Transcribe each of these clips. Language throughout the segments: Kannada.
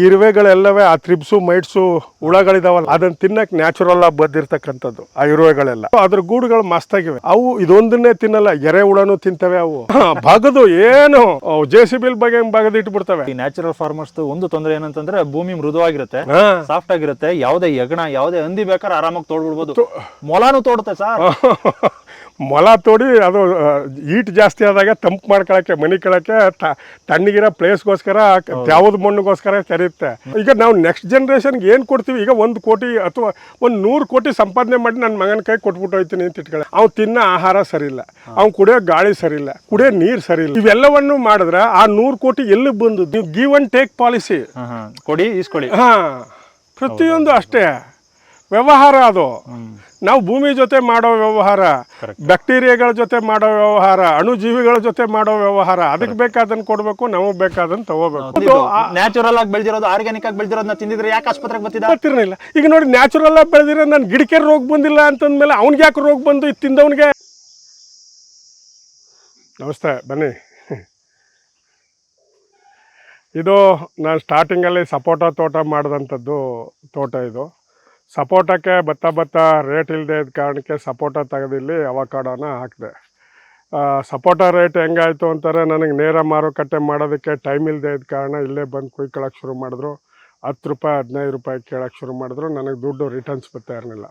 ಇರುವೆಗಳೆಲ್ಲವೇ ಆ ತ್ರಿಪ್ಸು ಮೈಟ್ಸು ಹುಳಗಳಿದಾವಲ್ಲ ಅದನ್ನ ತಿನ್ನಕ್ ನ್ಯಾಚುರಲ್ ಆಗಿ ಬಂದಿರ್ತಕ್ಕಂಥದ್ದು ಆ ಇರುವೆಗಳೆಲ್ಲ. ಅದ್ರ ಗೂಡುಗಳು ಮಸ್ತಾಗಿವೆ. ಅವು ಇದೊಂದನ್ನೇ ತಿನ್ನಲ್ಲ ಎರೆ ಹುಳನು ತಿಂತವೆ ಅವು. ಬಗದು ಏನು? ಜೆ ಸಿ ಬಿಲ್ ಬಗ್ಗೆ ಬಗದು ಇಟ್ಬಿಡ್ತವೆ ಈ ನ್ಯಾಚುರಲ್ ಫಾರ್ಮರ್ಸ್ ಒಂದು ತೊಂದರೆ ಏನಂತಂದ್ರೆ ಭೂಮಿ ಮೃದುವಾಗಿರುತ್ತೆ ಸಾಫ್ಟ್ ಆಗಿರುತ್ತೆ ಯಾವುದೇ ಯಗಣ ಯಾವುದೇ ಹಂದಿ ಬೇಕಾದ್ರೆ ಆರಾಮಾಗಿ ತೋಡ್ಬಿಡ್ಬೋದು. ಮೊಲಾನು ತೋಡುತ್ತೆ ಸರ್. ಮೊಲ ತೋಡಿ ಅದು ಈಟ್ ಜಾಸ್ತಿ ಆದಾಗ ತಂಪು ಮಾಡ್ಕೊಳಕ್ಕೆ ಮನಿ ಕೆಳಕ್ಕೆ ತಣ್ಣಗಿರೋ ಪ್ಲೇಸ್ಗೋಸ್ಕರ ಯಾವ್ದು ಮಣ್ಣಿಗೋಸ್ಕರ ಕರೆಯುತ್ತೆ ಈಗ ನಾವು ನೆಕ್ಸ್ಟ್ ಜನ್ರೇಷನ್ಗೆ ಏನು ಕೊಡ್ತೀವಿ? ಈಗ ಒಂದು ಕೋಟಿ ಅಥವಾ ಒಂದು ನೂರು ಕೋಟಿ ಸಂಪಾದನೆ ಮಾಡಿ ನನ್ನ ಮಗನ ಕೈ ಕೊಟ್ಬಿಟ್ಟು ಹೋಯ್ತೀನಿ ಅಂತ ಇಟ್ಕೊಳ್ಳಿ. ಅವ್ನು ತಿನ್ನೋ ಆಹಾರ ಸರಿಯಿಲ್ಲ. ಇಲ್ಲ ಅವ್ನು ಕುಡಿಯೋ ಗಾಳಿ ಸರಿ ಇಲ್ಲ ಕುಡಿಯೋ ನೀರು ಸರಿ ಇಲ್ಲ ಇವೆಲ್ಲವನ್ನು ಮಾಡಿದ್ರೆ ಆ ನೂರು ಕೋಟಿ ಎಲ್ಲಿಗೆ ಬಂದು? ನೀವು ಗಿವ್ ಅಂಡ್ ಟೇಕ್ ಪಾಲಿಸಿ. ಕೊಡಿ ಇಸ್ಕೊಳ್ಳಿ ಹಾ. ಪ್ರತಿಯೊಂದು ಅಷ್ಟೇ. ವ್ಯವಹಾರ ಅದು. ನಾವು ಭೂಮಿ ಜೊತೆ ಮಾಡೋ ವ್ಯವಹಾರ ಬ್ಯಾಕ್ಟೀರಿಯಾಗಳ ಜೊತೆ ಮಾಡೋ ವ್ಯವಹಾರ ಅಣುಜೀವಿಗಳ ಜೊತೆ ಮಾಡೋ ವ್ಯವಹಾರ ಅದಕ್ಕೆ ಬೇಕಾದನ್ನ ಕೊಡಬೇಕು ನಮಗೆ ಬೇಕಾದನ್ನ ತಗೋಬೇಕು. ನ್ಯಾಚುರಲ್ ಆಗಿ ಬೆಳೆದಿರೋದು ಆರ್ಗ್ಯಾನಿಕ್ ಆಗಿ ಬೆಳೆದಿರೋದನ್ನ ತಿಂದಿದ್ರೆ ಯಾಕೆ ಆಸ್ಪತ್ರೆಗೆ ಬರ್ತಿದ್ದ? ಗೊತ್ತಿರಲಿಲ್ಲ ಈಗ ನೋಡಿ ನ್ಯಾಚುರಲ್ ಆಗಿ ಬೆಳೆದಿರೋ ನನ್ನ ಗಿಡಕ್ಕೆ ರೋಗ ಬಂದಿಲ್ಲ ಅಂತಂದ್ಮೇಲೆ ಅವ್ನಿಗೆ ಯಾಕೆ ರೋಗ ಬಂದು ಇದು ತಿಂದವನಿಗೆ? ನಮಸ್ತೆ ಬನ್ನಿ. ಇದು ನಾನು ಸ್ಟಾರ್ಟಿಂಗಲ್ಲಿ ಸಪೋಟ ತೋಟ ಮಾಡಿದಂಥದ್ದು ತೋಟ ಇದು. ಸಪೋಟಕ್ಕೆ ಭತ್ತ ಭತ್ತ ರೇಟ್ ಇಲ್ಲದೆ ಇದ್ದ ಕಾರಣಕ್ಕೆ ಸಪೋಟ ತೆಗೆದಿಲ್ಲಿ ಅವಕಾಡೋನ ಹಾಕಿದೆ. ಸಪೋಟ ರೇಟ್ ಹೆಂಗಾಯಿತು ಅಂತಾರೆ ನನಗೆ ನೇರ ಮಾರುಕಟ್ಟೆ ಮಾಡೋದಕ್ಕೆ ಟೈಮ್ ಇಲ್ಲದೆ ಇದ್ದ ಕಾರಣ ಇಲ್ಲೇ ಬಂದು ಕುಯ್ಕೊಳ್ಳೋಕೆ ಶುರು ಮಾಡಿದ್ರು. ಹತ್ತು ರೂಪಾಯಿ, ಹದಿನೈದು ರೂಪಾಯಿ ಕೇಳೋಕ್ಕೆ ಶುರು ಮಾಡಿದ್ರು. ನನಗೆ ದುಡ್ಡು ರಿಟರ್ನ್ಸ್ ಬರ್ತಾ ಇರಲಿಲ್ಲ.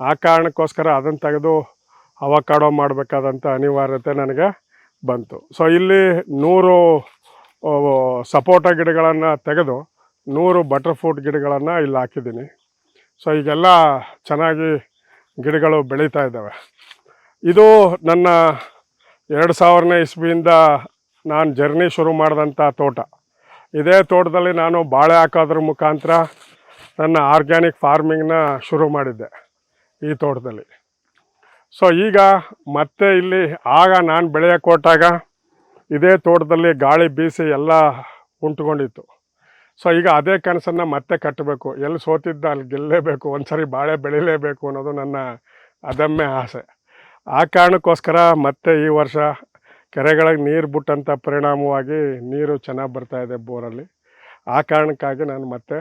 ಆ ಕಾರಣಕ್ಕೋಸ್ಕರ ಅದನ್ನು ತೆಗೆದು ಅವಕಾಡೋ ಮಾಡಬೇಕಾದಂಥ ಅನಿವಾರ್ಯತೆ ನನಗೆ ಬಂತು. ಸೊ ಇಲ್ಲಿ ನೂರು ಸಪೋಟ ಗಿಡಗಳನ್ನು ತೆಗೆದು ನೂರು ಬಟರ್ ಫ್ರೂಟ್ ಗಿಡಗಳನ್ನು ಇಲ್ಲಿ ಹಾಕಿದ್ದೀನಿ. ಸೊ ಈಗೆಲ್ಲ ಚೆನ್ನಾಗಿ ಗಿಡಗಳು ಬೆಳೀತಾ ಇದ್ದಾವೆ. ಇದು ನನ್ನ ಎರಡು ಸಾವಿರನೇ ಇಸ್ವಿಯಿಂದ ನಾನು ಜರ್ನಿ ಶುರು ಮಾಡಿದಂಥ ತೋಟ. ಇದೇ ತೋಟದಲ್ಲಿ ನಾನು ಬಾಳೆ ಹಾಕೋದ್ರ ಮುಖಾಂತರ ನನ್ನ ಆರ್ಗ್ಯಾನಿಕ್ ಫಾರ್ಮಿಂಗ್ನ ಶುರು ಮಾಡಿದ್ದೆ ಈ ತೋಟದಲ್ಲಿ. ಸೊ ಈಗ ಮತ್ತೆ ಇಲ್ಲಿ ಆಗ ನಾನು ಬೆಳೆಯೋಕೆ ಕೊಟ್ಟಾಗ ಇದೇ ತೋಟದಲ್ಲಿ ಗಾಳಿ ಬೀಸಿ ಎಲ್ಲ ಉಂಟುಕೊಂಡಿತ್ತು. ಸೊ ಈಗ ಅದೇ ಕನಸನ್ನು ಮತ್ತೆ ಕಟ್ಟಬೇಕು ಎಲ್ಲಿ ಸೋತಿದ್ದ ಅಲ್ಲಿ ಗೆಲ್ಲಲೇಬೇಕು ಒಂದು ಸರಿ ಬಾಳೆ ಬೆಳಿಲೇಬೇಕು ಅನ್ನೋದು ನನ್ನ ಅದಮ್ಮೆ ಆಸೆ. ಆ ಕಾರಣಕ್ಕೋಸ್ಕರ ಮತ್ತೆ ಈ ವರ್ಷ ಕೆರೆಗಳಿಗೆ ನೀರು ಬಿಟ್ಟಂಥ ಪರಿಣಾಮವಾಗಿ ನೀರು ಚೆನ್ನಾಗಿ ಬರ್ತಾ ಇದೆ ಬೋರಲ್ಲಿ. ಆ ಕಾರಣಕ್ಕಾಗಿ ನಾನು ಮತ್ತೆ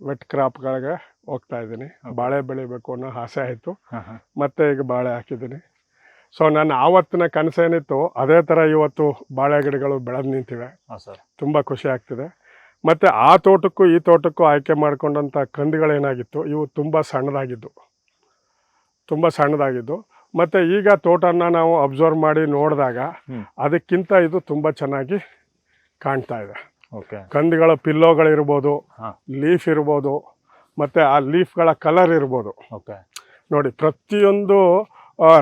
ವೆಟ್ ಕ್ರಾಪ್ಗಳಿಗೆ ಹೋಗ್ತಾ ಇದ್ದೀನಿ. ಬಾಳೆ ಬೆಳಿಬೇಕು ಅನ್ನೋ ಆಸೆ ಆಯಿತು. ಮತ್ತೆ ಈಗ ಬಾಳೆ ಹಾಕಿದ್ದೀನಿ. ಸೊ ನನ್ನ ಆವತ್ತಿನ ಕನಸೇನಿತ್ತು ಅದೇ ಥರ ಇವತ್ತು ಬಾಳೆ ಗಿಡಗಳು ಬೆಳೆದು ನಿಂತಿವೆ. ತುಂಬ ಖುಷಿ ಆಗ್ತಿದೆ. ಮತ್ತು ಆ ತೋಟಕ್ಕೂ ಈ ತೋಟಕ್ಕೂ ಆಯ್ಕೆ ಮಾಡಿಕೊಂಡಂಥ ಕಂದಿಗಳೇನಾಗಿತ್ತು? ಇವು ತುಂಬ ಸಣ್ಣದಾಗಿದ್ದು. ತುಂಬ ಸಣ್ಣದಾಗಿದ್ದು. ಮತ್ತು ಈಗ ತೋಟನ ನಾವು ಅಬ್ಸರ್ವ್ ಮಾಡಿ ನೋಡಿದಾಗ ಅದಕ್ಕಿಂತ ಇದು ತುಂಬ ಚೆನ್ನಾಗಿ ಕಾಣ್ತಾ ಇದೆ. ಓಕೆ. ಕಂದಿಗಳ ಪಿಲ್ಲೋಗಳಿರ್ಬೋದು ಲೀಫ್ ಇರ್ಬೋದು ಮತ್ತು ಆ ಲೀಫ್ಗಳ ಕಲರ್ ಇರ್ಬೋದು. ಓಕೆ. ನೋಡಿ ಪ್ರತಿಯೊಂದು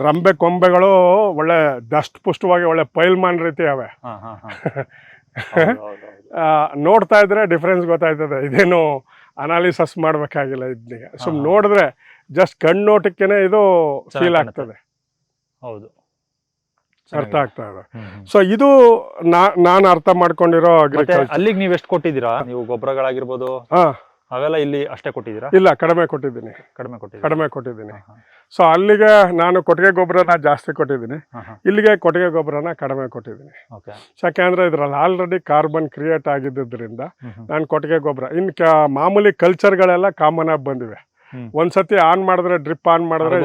ರಂಬೆ ಕೊಂಬೆಗಳು ಒಳ್ಳೆ ದಷ್ಟ ಪುಷ್ಟವಾಗಿ ಒಳ್ಳೆ ಪೈಲ್ಮಾನ್ ರೀತಿ ಅವೆ ನೋಡ್ತಾ ಇದ್ರೆ ಡಿಫ್ರೆನ್ಸ್ ಗೊತ್ತಾಯ್ತದೆ. ಇದೇನು ಅನಾಲಿಸಸ್ ಮಾಡಬೇಕಾಗಿಲ್ಲ ಇದನ್ನಿಗೆ ಸುಮ್ ನೋಡಿದ್ರೆ ಜಸ್ಟ್ ಕಣ್ಣೋಟಕ್ಕೇನೆ ಇದು ಫೀಲ್ ಆಗ್ತದೆ. ಹೌದು. ಅರ್ಥ ಆಗ್ತಾ ಇದೆ. ಸೊ ಇದು ನಾನು ಅರ್ಥ ಮಾಡ್ಕೊಂಡಿರೋ ಅಗ್ರಿಕಲ್ಚರ್ ಅಲ್ಲಿಗೆ ನೀವು ಎಷ್ಟು ಕೊಟ್ಟಿದ್ದೀರಾ? ನೀವು ಗೊಬ್ಬರಗಳಾಗಿರ್ಬೋದು ಹಾ. ಅವೆಲ್ಲ ಇಲ್ಲಿ ಅಷ್ಟೇ ಕೊಟ್ಟಿದ್ದೀರಾ ಇಲ್ಲ ಕಡಿಮೆ ಕೊಟ್ಟಿದ್ದೀನಿ ಕಡಿಮೆ ಕೊಟ್ಟಿದ್ದೀರಾ ಕಡಿಮೆ ಕೊಟ್ಟಿದ್ದೀನಿ. ಸೊ ಅಲ್ಲಿಗೆ ನಾನು ಕೊಟ್ಟಿಗೆ ಗೊಬ್ಬರನ ಜಾಸ್ತಿ ಕೊಟ್ಟಿದ್ದೀನಿ. ಇಲ್ಲಿಗೆ ಕೊಟ್ಟಿಗೆ ಗೊಬ್ಬರನ ಕಡಿಮೆ ಕೊಟ್ಟಿದ್ದೀನಿ ಯಾಕೆಂದ್ರೆ ಇದ್ರಲ್ಲಿ ಆಲ್ರೆಡಿ ಕಾರ್ಬನ್ ಕ್ರಿಯೇಟ್ ಆಗಿದ್ದರಿಂದ. ನಾನು ಕೊಟ್ಟಿಗೆ ಗೊಬ್ಬರ ಇನ್ ಕ ಮಾಮೂಲಿ ಕಲ್ಚರ್ಗಳೆಲ್ಲ ಕಾಮನ್ ಆಗಿ ಬಂದಿವೆ. ಒಂದ್ಸತಿ ಆನ್ ಮಾಡಿದ್ರೆ ಡ್ರಿಪ್ ಆನ್ ಮಾಡಿದ್ರೆ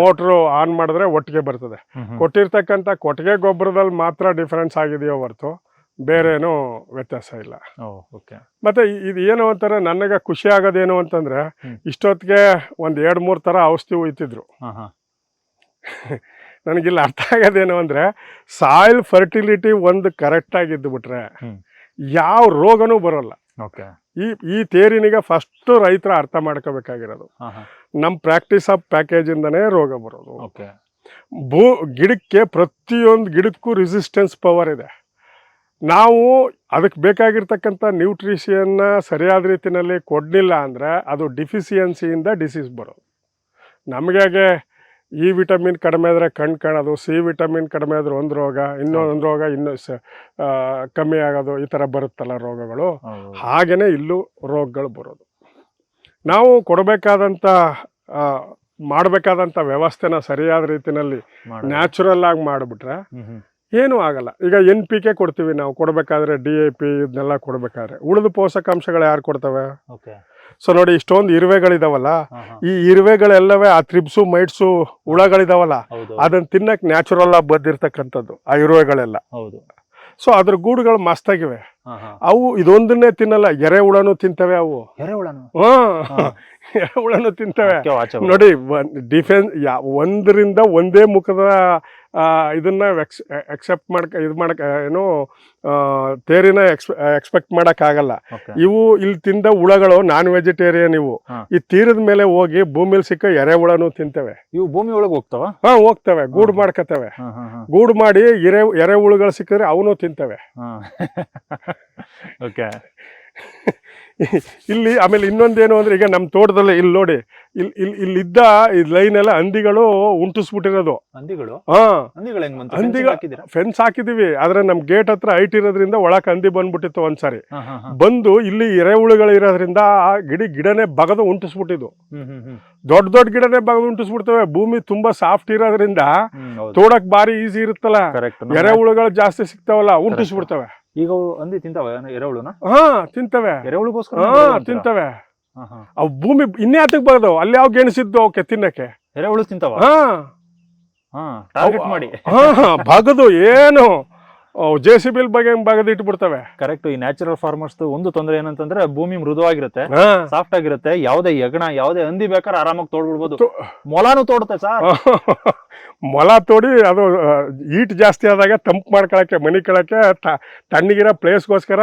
ಮೋಟ್ರು ಆನ್ ಮಾಡಿದ್ರೆ ಒಟ್ಟಿಗೆ ಬರ್ತದೆ. ಕೊಟ್ಟಿರ್ತಕ್ಕಂಥ ಕೊಟ್ಟಿಗೆ ಗೊಬ್ಬರದಲ್ಲಿ ಮಾತ್ರ ಡಿಫರೆನ್ಸ್ ಆಗಿದೆಯೋ ಹೊರತು ಬೇರೇನೂ ವ್ಯತ್ಯಾಸ ಇಲ್ಲ. ಓಕೆ. ಮತ್ತೆ ಇದು ಏನು ಅಂತಾರೆ ನನಗೆ ಖುಷಿ ಆಗೋದೇನು ಅಂತಂದ್ರೆ ಇಷ್ಟೊತ್ತಿಗೆ ಒಂದು ಎರಡು ಮೂರು ಥರ ಔಷಧಿ ಉಯ್ತಿದ್ರು. ನನಗಿಲ್ಲಿ ಅರ್ಥ ಆಗೋದೇನು ಅಂದರೆ ಸಾಯಿಲ್ ಫರ್ಟಿಲಿಟಿ ಒಂದು ಕರೆಕ್ಟಾಗಿ ಇದ್ದುಬಿಟ್ರೆ. ಯಾವ ರೋಗನೂ ಬರೋಲ್ಲ. ಓಕೆ. ಈ ಈ ತೇರಿನಿಗೆ ಫಸ್ಟು ರೈತರ ಅರ್ಥ ಮಾಡ್ಕೋಬೇಕಾಗಿರೋದು. ನಮ್ಮ ಪ್ರಾಕ್ಟೀಸ್ ಆಫ್ ಪ್ಯಾಕೇಜಿಂದನೇ ರೋಗ ಬರೋದು. ಓಕೆ. ಭೂ ಗಿಡಕ್ಕೆ ಪ್ರತಿಯೊಂದು ಗಿಡಕ್ಕೂ ರೆಸಿಸ್ಟೆನ್ಸ್ ಪವರ್ ಇದೆ. ನಾವು ಅದಕ್ಕೆ ಬೇಕಾಗಿರ್ತಕ್ಕಂಥ ನ್ಯೂಟ್ರಿಷಿಯನ್ನ ಸರಿಯಾದ ರೀತಿಯಲ್ಲಿ ಕೊಡಲಿಲ್ಲ ಅಂದರೆ ಅದು ಡಿಫಿಷಿಯನ್ಸಿಯಿಂದ ಡಿಸೀಸ್ ಬರೋದು. ನಮಗೆ ಇ ವಿಟಮಿನ್ ಕಡಿಮೆ ಆದರೆ ಕಣ್ಣು ಕಾಣೋದು ಸಿ ವಿಟಮಿನ್ ಕಡಿಮೆ ಆದರೆ ಒಂದು ರೋಗ ಇನ್ನೊಂದು ರೋಗ ಇನ್ನೂ ಸ ಕಮ್ಮಿ ಆಗೋದು ಈ ಥರ ಬರುತ್ತಲ್ಲ ರೋಗಗಳು. ಹಾಗೆಯೇ ಇಲ್ಲೂ ರೋಗಗಳು ಬರೋದು. ನಾವು ಕೊಡಬೇಕಾದಂಥ ಮಾಡಬೇಕಾದಂಥ ವ್ಯವಸ್ಥೆನ ಸರಿಯಾದ ರೀತಿಯಲ್ಲಿ ನ್ಯಾಚುರಲ್ ಆಗಿ ಮಾಡಿಬಿಟ್ರೆ. ಏನೂ ಆಗಲ್ಲ. ಈಗ ಎನ್ ಪಿ ಕೆ ಕೊಡ್ತೀವಿ ನಾವು ಕೊಡಬೇಕಾದ್ರೆ ಡಿ ಎ ಪಿ ಇದನ್ನೆಲ್ಲ ಕೊಡಬೇಕಾದ್ರೆ. ಉಳಿದ ಪೋಷಕಾಂಶಗಳು ಯಾರು ಕೊಡ್ತವೆ? ಓಕೆ ಸೊ ನೋಡಿ ಇಷ್ಟೊಂದು ಇರುವೆಗಳಿದಾವಲ್ಲ ಈ ಇರುವೆಗಳೆಲ್ಲವೇ ಆ ತ್ರಿಬ್ಸು ಮೈಟ್ಸು ಹುಳಗಳಿದಾವಲ್ಲ ಅದನ್ನ ತಿನ್ನಕ್ ನ್ಯಾಚುರಲ್ ಆಗಿ ಬಂದಿರ್ತಕ್ಕಂಥದ್ದು ಆ ಇರುವೆಗಳೆಲ್ಲ. ಹೌದು. ಸೊ ಅದ್ರ ಗೂಡುಗಳು ಮಸ್ತಾಗಿವೆ. ಅವು ಇದೊಂದನ್ನೇ ತಿನ್ನಲ್ಲ ಎರೆ ಹುಳನು ತಿಂತವೆ ಅವು. ಎರೆ ಹುಳನು? ತಿಂತವೆ. ನೋಡಿ ಡಿಫೆನ್ಸ್ ಒಂದರಿಂದ ಒಂದೇ ಮುಖದ ಆ, ಎಕ್ಸ್ ಎಕ್ಸೆಪ್ಟ್ ಮಾಡಕ್ಕೆ ಇದು ಮಾಡಕ್ಕೆ ಏನು ತೇರಿನ ಎಕ್ಸ್ ಎಕ್ಸ್ಪೆಕ್ಟ್ ಮಾಡೋಕ್ಕಾಗಲ್ಲ ಆಗಲ್ಲ. ಇವು ಇಲ್ಲಿ ತಿಂದ ಹುಳಗಳು ನಾನ್ ವೆಜಿಟೇರಿಯನ್ ಇವು ಈ ತೀರದ ಮೇಲೆ ಹೋಗಿ ಭೂಮಿಲಿ ಸಿಕ್ಕ ಎರೆಹುಳನು ತಿಂತವೆ. ಇವು ಭೂಮಿ ಒಳಗೆ ಹೋಗ್ತಾವ? ಹಾ ಹೋಗ್ತವೆ. ಗೂಡು ಮಾಡ್ಕತವೆ. ಗೂಡು ಮಾಡಿ ಎರೆ ಎರೆಹುಳುಗಳು ಸಿಕ್ಕಿದ್ರೆ ಅವನು ತಿಂತವೆ. ಓಕೆ ಇಲ್ಲಿ ಆಮೇಲೆ ಇನ್ನೊಂದೇನು ಅಂದರೆ ಈಗ ನಮ್ಮ ತೋಟದಲ್ಲಿ ಇಲ್ಲಿ ನೋಡಿ ಇಲ್ಲಿ ಇಲ್ಲಿ ಇಲ್ಲಿದ್ದ ಈ ಲೈನ್ ಎಲ್ಲ ಹಂದಿಗಳು ಉಂಟಿಸ್ಬಿಟ್ಟಿರೋದು. ಹಂದಿಗಳು? ಹಾಂ. ಹಂದಿಗಳು ಫೆನ್ಸ್ ಹಾಕಿದೀವಿ ಆದ್ರೆ ನಮ್ಮ ಗೇಟ್ ಹತ್ರ ಹೈಟ್ ಇರೋದ್ರಿಂದ ಒಳಕ್ಕೆ ಹಂದಿ ಬಂದ್ಬಿಟ್ಟಿತ್ತು ಒಂದ್ಸಾರಿ. ಬಂದು ಇಲ್ಲಿ ಎರೆಹುಳುಗಳು ಇರೋದ್ರಿಂದ ಆ ಗಿಡಿ ಗಿಡನೇ ಬಗದು ಉಂಟಿಸ್ಬಿಟ್ಟಿದ್ದು. ದೊಡ್ಡ ದೊಡ್ಡ ಗಿಡನೇ ಬಗದು ಉಂಟಿಸ್ಬಿಡ್ತವೆ ಭೂಮಿ ತುಂಬಾ ಸಾಫ್ಟ್ ಇರೋದ್ರಿಂದ ತೋಡಕ್ ಬಾರಿ ಈಸಿ ಇರುತ್ತಲ್ಲ. ಎರೆಹುಳುಗಳು ಜಾಸ್ತಿ ಸಿಗ್ತಾವಲ್ಲ ಉಂಟಿಸ್ಬಿಡ್ತವೆ. ಈಗ ಅವು ಹಂದಿ ತಿಂತಾವ ಎರೆಹುಳುನ? ಹಾ ತಿಂತವೆ. ಎರೆಹುಳುಗೋಸ್ಕರ ಹಾ? ತಿಂತವೆ ಅವು ಭೂಮಿ ಇನ್ಯಾತಕ್ ಬಗದವು ಅಲ್ಲಿ ಯಾವ ಗೆಣಸಿದ್ದು ಅವಕ್ಕೆ ತಿನ್ನಕ್ಕೆ? ಎರೆಹುಳು ತಿಂತಾವ? ಹಾ. ಹಾ ಟಾರ್ಗೆಟ್ ಮಾಡಿ. ಹಾ ಬಗದು ಏನು? ಜೆ ಸಿ ಬಿಲ್ ಬಗ್ಗೆ ಬಗದು ಇಟ್ಬಿಡ್ತವೆ. ಕರೆಕ್ಟ್ ಈ ನ್ಯಾಚುರಲ್ ಫಾರ್ಮರ್ಸ್ ಒಂದು ತೊಂದರೆ ಏನಂತಂದ್ರೆ ಭೂಮಿ ಮೃದುವಾಗಿರುತ್ತೆ ಸಾಫ್ಟ್ ಆಗಿರುತ್ತೆ ಯಾವ್ದೇ ಯಗಣ ಯಾವ್ದೇ ಹಂದಿ ಬೇಕಾದ್ರೆ ಆರಾಮಾಗಿ ತೋಡ್ಬಿಡ್ಬೋದು. ಮೊಲಾನು ತೋಡುತ್ತೆ ಸರ್. ಮೊಲ ತೋಡಿ ಅದು ಈಟ್ ಜಾಸ್ತಿ ಆದಾಗ ತಂಪು ಮಾಡ್ಕೊಳಕ್ಕೆ ಮನಿ ಕಳಕ್ಕೆ ತಣ್ಣಗಿರೋ ಪ್ಲೇಸ್ಗೋಸ್ಕರ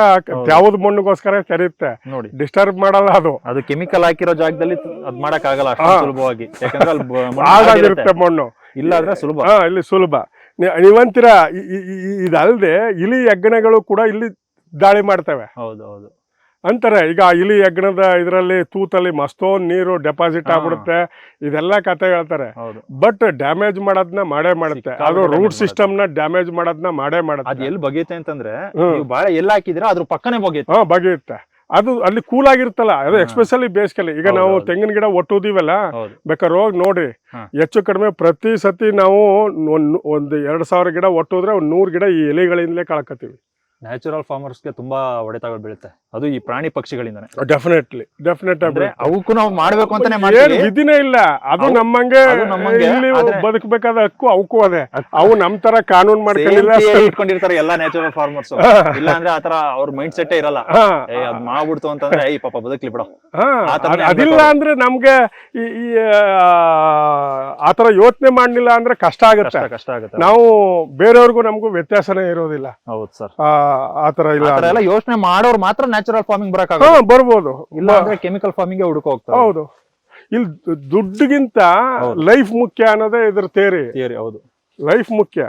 ಯಾವ್ದು ಮಣ್ಣಿಗೋಸ್ಕರ ಕರೀತೆ ನೋಡಿ. ಡಿಸ್ಟರ್ಬ್ ಮಾಡಲ್ಲ ಅದು. ಅದು ಕೆಮಿಕಲ್ ಹಾಕಿರೋ ಜಾಗದಲ್ಲಿ ಅದ್ ಮಾಡಕ್ ಆಗಲ್ಲ ಅಷ್ಟು ಸುಲಭವಾಗಿ. ಯಾಕಂದ್ರೆ ಮಣ್ಣು ಇಲ್ಲ ಅಂದ್ರೆ ಸುಲಭ. ಇಲ್ಲಿ ಸುಲಭ. ನೀವಂತೀರ? ಇದಲ್ಲದೆ ಇಲಿ ಹೆಗ್ಗಣಗಳು ಕೂಡ ಇಲ್ಲಿ ದಾಳಿ ಮಾಡ್ತವೆ. ಹೌದು ಹೌದು. ಅಂತಾರೆ ಈಗ ಇಲಿ ಹೆಗ್ಗಣದ ಇದರಲ್ಲಿ ತೂತಲ್ಲಿ ಮಸ್ತೋನ್ ನೀರು ಡೆಪಾಸಿಟ್. ಆಗ್ಬಿಡುತ್ತೆ ಇದೆಲ್ಲ ಕತೆ ಹೇಳ್ತಾರೆ. ಹೌದು. ಬಟ್ ಡ್ಯಾಮೇಜ್ ಮಾಡೋದನ್ನ ಮಾಡೇ ಮಾಡುತ್ತೆ. ಅದು ರೂಟ್ ಸಿಸ್ಟಮ್ನ ಡ್ಯಾಮೇಜ್ ಮಾಡೋದನ್ನ ಮಾಡೇ ಅದ್ ಮಾಡುತ್ತೆ. ಎಲ್ಲಿ ಬಗೆಯುತ್ತೆ ಅಂತಂದ್ರೆ ಬಾಳೆ ಎಲ್ಲ ಹಾಕಿದ್ರೆ ಅದ್ರ ಪಕ್ಕನೆ ಬಗೆಯುತ್ತೆ. ಹಾ ಬಗೆಯುತ್ತೆ. ಅದು ಅಲ್ಲಿ ಕೂಲ್ ಆಗಿರುತ್ತಲ್ಲ ಅದು. ಎಕ್ಸ್ಪೆಷಲಿ ಬೇಸಿಗೆಲಿ ಈಗ ನಾವು. ತೆಂಗಿನ ಗಿಡ ಒಟ್ಟುದೀವಲ್ಲ ಬೇಕಾದ್ರೆ ಹೋಗಿ ನೋಡಿ. ಹೆಚ್ಚು ಕಡಿಮೆ ಪ್ರತಿ ಸತಿ ನಾವು ಒಂದ್ ಒಂದು ಎರಡು ಸಾವಿರ ಗಿಡ ಒಟ್ಟುದ್ರೆ ಒಂದು ನೂರ್ ಗಿಡ ಈ ಎಲೆಗಳಿಂದಲೇ ಕಳ್ಕೊತೀವಿ ನ್ಯಾಚುರಲ್ ಫಾರ್ಮರ್ಸ್ಗೆ ತುಂಬಾ ಹೊಡೆತಗಳು ಬೀಳುತ್ತೆ. ಅದು ಈ ಪ್ರಾಣಿ ಪಕ್ಷಿಗಳಿಂದಾನೆ. ಡೆಫಿನೆಟ್ಲಿ ಡೆಫಿನೆಟ್ ಅಂದ್ರೆ ಅವಕ್ಕೂ ನಾವು ಮಾಡ್ಬೇಕು ಅಂತಾನೆ ಮಾಡ್ತೀವಿ. ವಿಧಿನೇ ಇಲ್ಲ. ಅದು ನಮ್ಮಂಗೆ ಇಲ್ಲಿ ಬದುಕಬೇಕಾದ ಹಕ್ಕು ಅವಕ್ಕೂ ಅದೇ. ಅವು ನಮ್ ತರ ಕಾನೂನು ಮಾಡ್ಕೊಂಡಿಲ್ಲ ಇಟ್ಕೊಂಡಿರ್ತಾರೆ ಎಲ್ಲಾ ನ್ಯಾಚುರಲ್ ಫಾರ್ಮರ್ಸ್ ಇಲ್ಲ ಅಂದ್ರೆ ಆತರ ಅವ್ರ ಮೈಂಡ್ ಸೆಟ್ ಇರಲ್ಲ. ಏ ಅದ್ ಮಾಡ್ಬಿಡ್ತು ಅಂತಂದ್ರೆ ಏ ಪಾಪ ಬದುಕ್ಲಿ ಬಿಡೋ. ಅದಿಲ್ಲ ಅಂದ್ರೆ ನಮ್ಗೆ ಈ ಆತರ ಯೋಚನೆ ಮಾಡ್ಲಿಲ್ಲ ಅಂದ್ರೆ ಕಷ್ಟ ಆಗುತ್ತೆ. ಕಷ್ಟ ಆಗುತ್ತೆ. ನಾವು ಬೇರೆಯವ್ರಿಗೂ ನಮಗೂ ವ್ಯತ್ಯಾಸನೇ ಇರೋದಿಲ್ಲ. ಹೌದು ಸರ್. ಆತರ ಇಲ್ಲ ಯೋಚನೆ ಮಾಡೋರು ಮಾತ್ರ ನ್ಯಾಚುರಲ್ ಫಾರ್ಮಿಂಗ್ ಬರಕ್ ಹಾ ಬರ್ಬೋದು. ಇಲ್ಲ ಅಂದ್ರೆ ಕೆಮಿಕಲ್ ಫಾರ್ಮಿಂಗ್ ಹುಡುಕ ಹೋಗ್ತಾರೆ ಹೌದು. ಇಲ್ಲಿ ದುಡ್ಡುಗಿಂತ ಲೈಫ್ ಮುಖ್ಯ ಅನ್ನೋದೇ ಇದ್ರ ತೇರಿ ಥಿಯರಿ ಹೌದು. ಲೈಫ್ ಮುಖ್ಯ.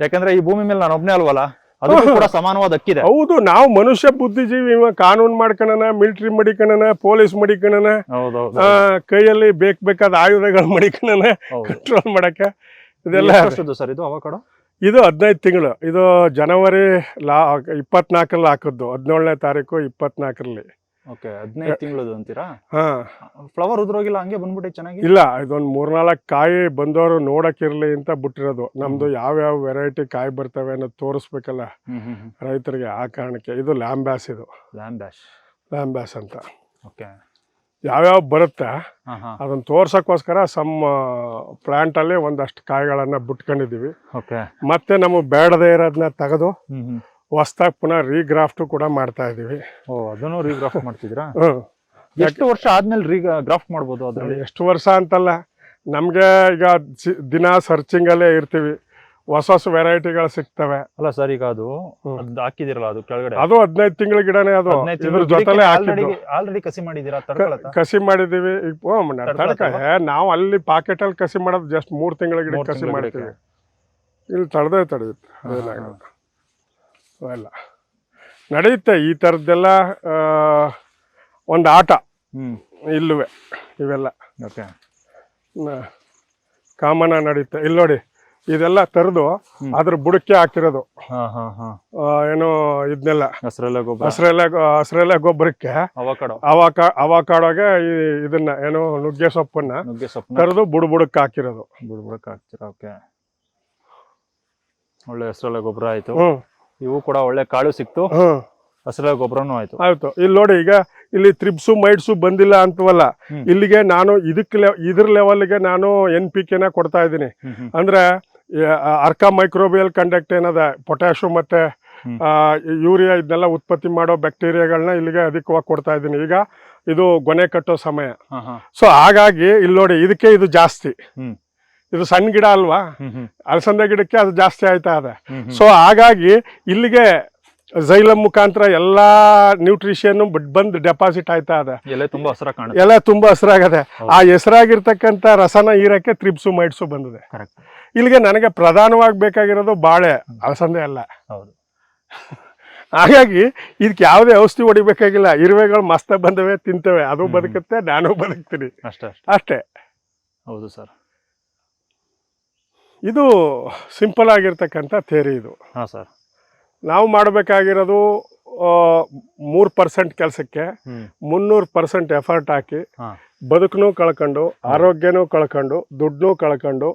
ಯಾಕಂದ್ರೆ ಈ ಭೂಮಿ ಮೇಲೆ ನಾನು ಒಬ್ನೇ ಅಲ್ವಲ್ಲ ಅದು ಕೂಡ ಸಮಾನವಾದ ಹಕ್ಕಿದೆ. ಹೌದು ನಾವು ಮನುಷ್ಯ ಬುದ್ಧಿಜೀವಿ ಇವ ಕಾನೂನು ಮಾಡ್ಕೊಳನ ಮಿಲಿಟರಿ ಮಡಿಕಣನ ಪೊಲೀಸ್ ಮಡಿಕಣನ ಹೌದೌದು ಆ, ಕೈಯಲ್ಲಿ ಬೇಕ್ ಬೇಕಾದ ಆಯುಧಗಳು ಮಡಿಕಣನ ಹೌದು. ಕಂಟ್ರೋಲ್ ಮಾಡಕ್ಕೆ ಇದೆಲ್ಲ ಸರ್ ಇದು ಅವಕಾಡೋ? ಇದು ಹದಿನೈದು ತಿಂಗಳು. ಇದು ಜನವರಿ ಲಾ ಇಪ್ಪತ್ನಾಲ್ಕರಲ್ಲಿ ಹಾಕಿದ್ದು. ಹದಿನೇಳನೇ ತಾರೀಕು ಇಪ್ಪತ್ನಾಲ್ಕರಲ್ಲಿ. ಓಕೆ ಹದಿನೈದು ತಿಂಗಳದು ಅಂತೀರಾ? ಹಾಂ. ಫ್ಲವರ್ ಉದ್ರೋಗಿಲ್ಲ ಹಂಗೆ ಬಂದ್ಬಿಟ್ಟೆ ಚೆನ್ನಾಗಿ? ಇಲ್ಲ ಇದೊಂದು ಮೂರ್ನಾಲ್ಕು ಕಾಯಿ ಬಂದವರು ನೋಡೋಕ್ಕಿರಲಿ ಅಂತ ಬಿಟ್ಟಿರೋದು. ನಮ್ದು ಯಾವ್ಯಾವ ವೆರೈಟಿ ಕಾಯಿ ಬರ್ತವೆ ಅನ್ನೋದು ತೋರಿಸ್ಬೇಕಲ್ಲ ರೈತರಿಗೆ ಆ ಕಾರಣಕ್ಕೆ. ಇದು ಲ್ಯಾಂಬ್ಯಾಸ್ ಇದು. ಲ್ಯಾಂಬ್ಯಾಸ್ ಲ್ಯಾಂಬ್ಯಾಸ್ ಅಂತ. ಓಕೆ. ಯಾವ್ಯಾವ ಬರುತ್ತೆ ಅದನ್ನ ತೋರ್ಸಕ್ಕೋಸ್ಕರ ಸಮ್ ಪ್ಲಾಂಟಲ್ಲಿ ಒಂದಷ್ಟು ಕಾಯಿಗಳನ್ನ ಬಿಟ್ಕೊಂಡಿದೀವಿ ಮತ್ತೆ ನಮಗೆ ಬೇಡದೇ ಇರೋದನ್ನ ತೆಗೆದು ಹೊಸ್ದಾಗ ಪುನಃ ರೀಗ್ರಾಫ್ಟ್ ಕೂಡ ಮಾಡ್ತಾ ಇದೀವಿ ಅದನ್ನು ರೀಗ್ರಾಫ್ಟ್ ಎಷ್ಟು ವರ್ಷ ಆದ್ಮೇಲೆ ರೀಗ್ರಾಫ್ಟ್ ಮಾಡ್ಬೋದು ಅದರಲ್ಲಿ? ಎಷ್ಟು ವರ್ಷ ಅಂತಲ್ಲ ನಮಗೆ ಈಗ ದಿನ ದಿನ ಸರ್ಚಿಂಗಲ್ಲೇ ಇರ್ತೀವಿ. ಹೊಸ ಹೊಸ ವೆರೈಟಿಗಳು ಸಿಗ್ತವೆ. ಅಲ್ಲ ಸರ್ ಈಗ ಅದು. ಅದ್ ಹಾಕಿದಿರಲ್ಲ ಅದು ಕೆಳಗಡೆ? ಅದು ಹದಿನೈದು ತಿಂಗಳ ಗಿಡನೇ ಅದು. ಇದ್ರ ಜೊತೆ ಜೊತೆಲೆ ಆಲ್ರೆಡಿ ಕಸಿ ಮಾಡಿದೀರಾ ತಡ್ಕೊಳತ್ತ? ಕಸಿ ಮಾಡಿದೀವಿ? ನಾವು ಅಲ್ಲಿ ಪಾಕೆಟ್ ಅಲ್ಲಿ ಕಸಿ ಮಾಡೋದು ಜಸ್ಟ್ ಮೂರು ತಿಂಗಳ ಗಿಡ ಕಸಿ ಮಾಡ್ತೀವಿ. ಇಲ್ಲಿ ತಡೆದೇ ತಡೆಯುತ್ತೆ ಅವೆಲ್ಲ. ನಡೆಯುತ್ತೆ ಈ ಥರದ್ದೆಲ್ಲ ಒಂದು ಆಟ. ಹ್ಮ್. ಇಲ್ಲುವೆ. ಇವೆಲ್ಲ. ಕಾಮನ ನಡೆಯುತ್ತೆ ಇಲ್ಲಿ ನೋಡಿ. ಇದೆಲ್ಲ ತರದು. ಅದ್ರ ಬುಡಕ್ಕೆ ಹಾಕಿರೋದು. ಏನು ಇದನ್ನೆಲ್ಲ ಹಸಿರೆಲ್ಲ ಗೊಬ್ಬರ. ಹಸ್ರೆಲೆ ಹಸ್ರೆಲೆ ಗೊಬ್ಬರಕ್ಕೆ ಅವಕಾಡೋಗೆ ಇದನ್ನ ಏನು ನುಗ್ಗೆ ಸೊಪ್ಪನ್ನ ನುಗ್ಗೆ ಸೊಪ್ಪು ತರದು ಬುಡ ಬುಡಕ್ಕೆ ಹಾಕಿರೋದು. ಬುಡ ಬುಡಕ್ಕೆ ಓಕೆ. ಒಳ್ಳೆ ಹಸಿರೆಲ್ಲ ಗೊಬ್ಬರ ಆಯ್ತು. ಇವು ಕೂಡ ಒಳ್ಳೆ ಕಾಳು ಸಿಕ್ತು. ಹ್ಞೂ ಗೊಬ್ಬರನು ಗೊಬ್ಬರನೂ ಆಯ್ತು. ಆಯ್ತು. ಇಲ್ಲಿ ನೋಡಿ ಈಗ ಇಲ್ಲಿ ತ್ರಿಪ್ಸು ಮೈಡ್ಸು ಬಂದಿಲ್ಲ ಅಂತವಲ್ಲ. ಇಲ್ಲಿಗೆ ನಾನು ಇದಕ್ಕೆ ಇದ್ರ ಲೆವೆಲ್ಗೆ ನಾನು ಎನ್ ಪಿ ಕೆನ ಕೊಡ್ತಾ ಇದ್ದೀನಿ. ಅಂದ್ರೆ ಅರ್ಕಾ ಮೈಕ್ರೋಬಿಯಲ್ ಕಂಡಕ್ಟ್ ಏನದ? ಪೊಟ್ಯಾಶು ಮತ್ತೆ ಯೂರಿಯಾ ಇದನ್ನೆಲ್ಲ ಉತ್ಪತ್ತಿ ಮಾಡೋ ಬ್ಯಾಕ್ಟೀರಿಯಾಗಳನ್ನ ಇಲ್ಲಿಗೆ ಅಧಿಕವಾಗಿ ಕೊಡ್ತಾ ಇದ್ದೀನಿ. ಈಗ ಇದು ಗೊನೆ ಕಟ್ಟೋ ಸಮಯ. ಸೊ ಹಾಗಾಗಿ ಇಲ್ಲಿ ನೋಡಿ ಇದಕ್ಕೆ ಇದು ಜಾಸ್ತಿ. ಇದು ಸಣ್ಣ ಗಿಡ ಅಲ್ವಾ? ಅಲಸಂದೆ ಗಿಡಕ್ಕೆ ಅದು ಜಾಸ್ತಿ ಆಯ್ತಾ ಇದೆ ಸೊ ಹಾಗಾಗಿ ಇಲ್ಲಿಗೆ ಝೈಲಮ್ ಮುಖಾಂತರ ಎಲ್ಲಾ ನ್ಯೂಟ್ರಿಷನ್ ಬಂದು ಡೆಪಾಸಿಟ್ ಆಯ್ತಾ ಇದೆ ಎಲೆ ತುಂಬಾ ಹಸಿರ ಕಾಣುತ್ತೆ. ಎಲ್ಲ ತುಂಬಾ ಹೆಸರಾಗದೆ. ಆ ಹೆಸರಾಗಿರ್ತಕ್ಕಂಥ ರಸನ ಹೀರಕ್ಕೆ ತ್ರಿಪ್ಸು ಮೈಟ್ಸು ಬಂದಿದೆ ಇಲ್ಲಿಗೆ ನನಗೆ ಪ್ರಧಾನವಾಗಿ ಬೇಕಾಗಿರೋದು ಬಾಳೆ ಅಲಸಂದೆ ಅಲ್ಲ. ಹೌದು. ಹಾಗಾಗಿ ಇದಕ್ಕೆ ಯಾವುದೇ ಔಷಧಿ ಹೊಡಿಬೇಕಾಗಿಲ್ಲ. ಇರುವೆಗಳು ಮಸ್ತ ಬಂದವೆ ತಿಂತವೆ. ಅದು. ಬದುಕುತ್ತೆ ನಾನು ಬದುಕ್ತೀನಿ. ಅಷ್ಟೇ ಅಷ್ಟೇ. ಹೌದು ಸರ್. ಇದು ಸಿಂಪಲ್ ಆಗಿರ್ತಕ್ಕಂಥ ಥೇರಿ ಇದು. ಹಾ ಸರ್. ನಾವು ಮಾಡಬೇಕಾಗಿರೋದು ಮೂರು ಪರ್ಸೆಂಟ್ ಕೆಲಸಕ್ಕೆ ಮುನ್ನೂರು ಪರ್ಸೆಂಟ್ ಎಫರ್ಟ್ ಹಾಕಿ ಬದುಕನ್ನು ಕಳ್ಕೊಂಡು ಆರೋಗ್ಯನೂ ಕಳ್ಕೊಂಡು ದುಡ್ಡನ್ನೂ ಕಳ್ಕೊಂಡು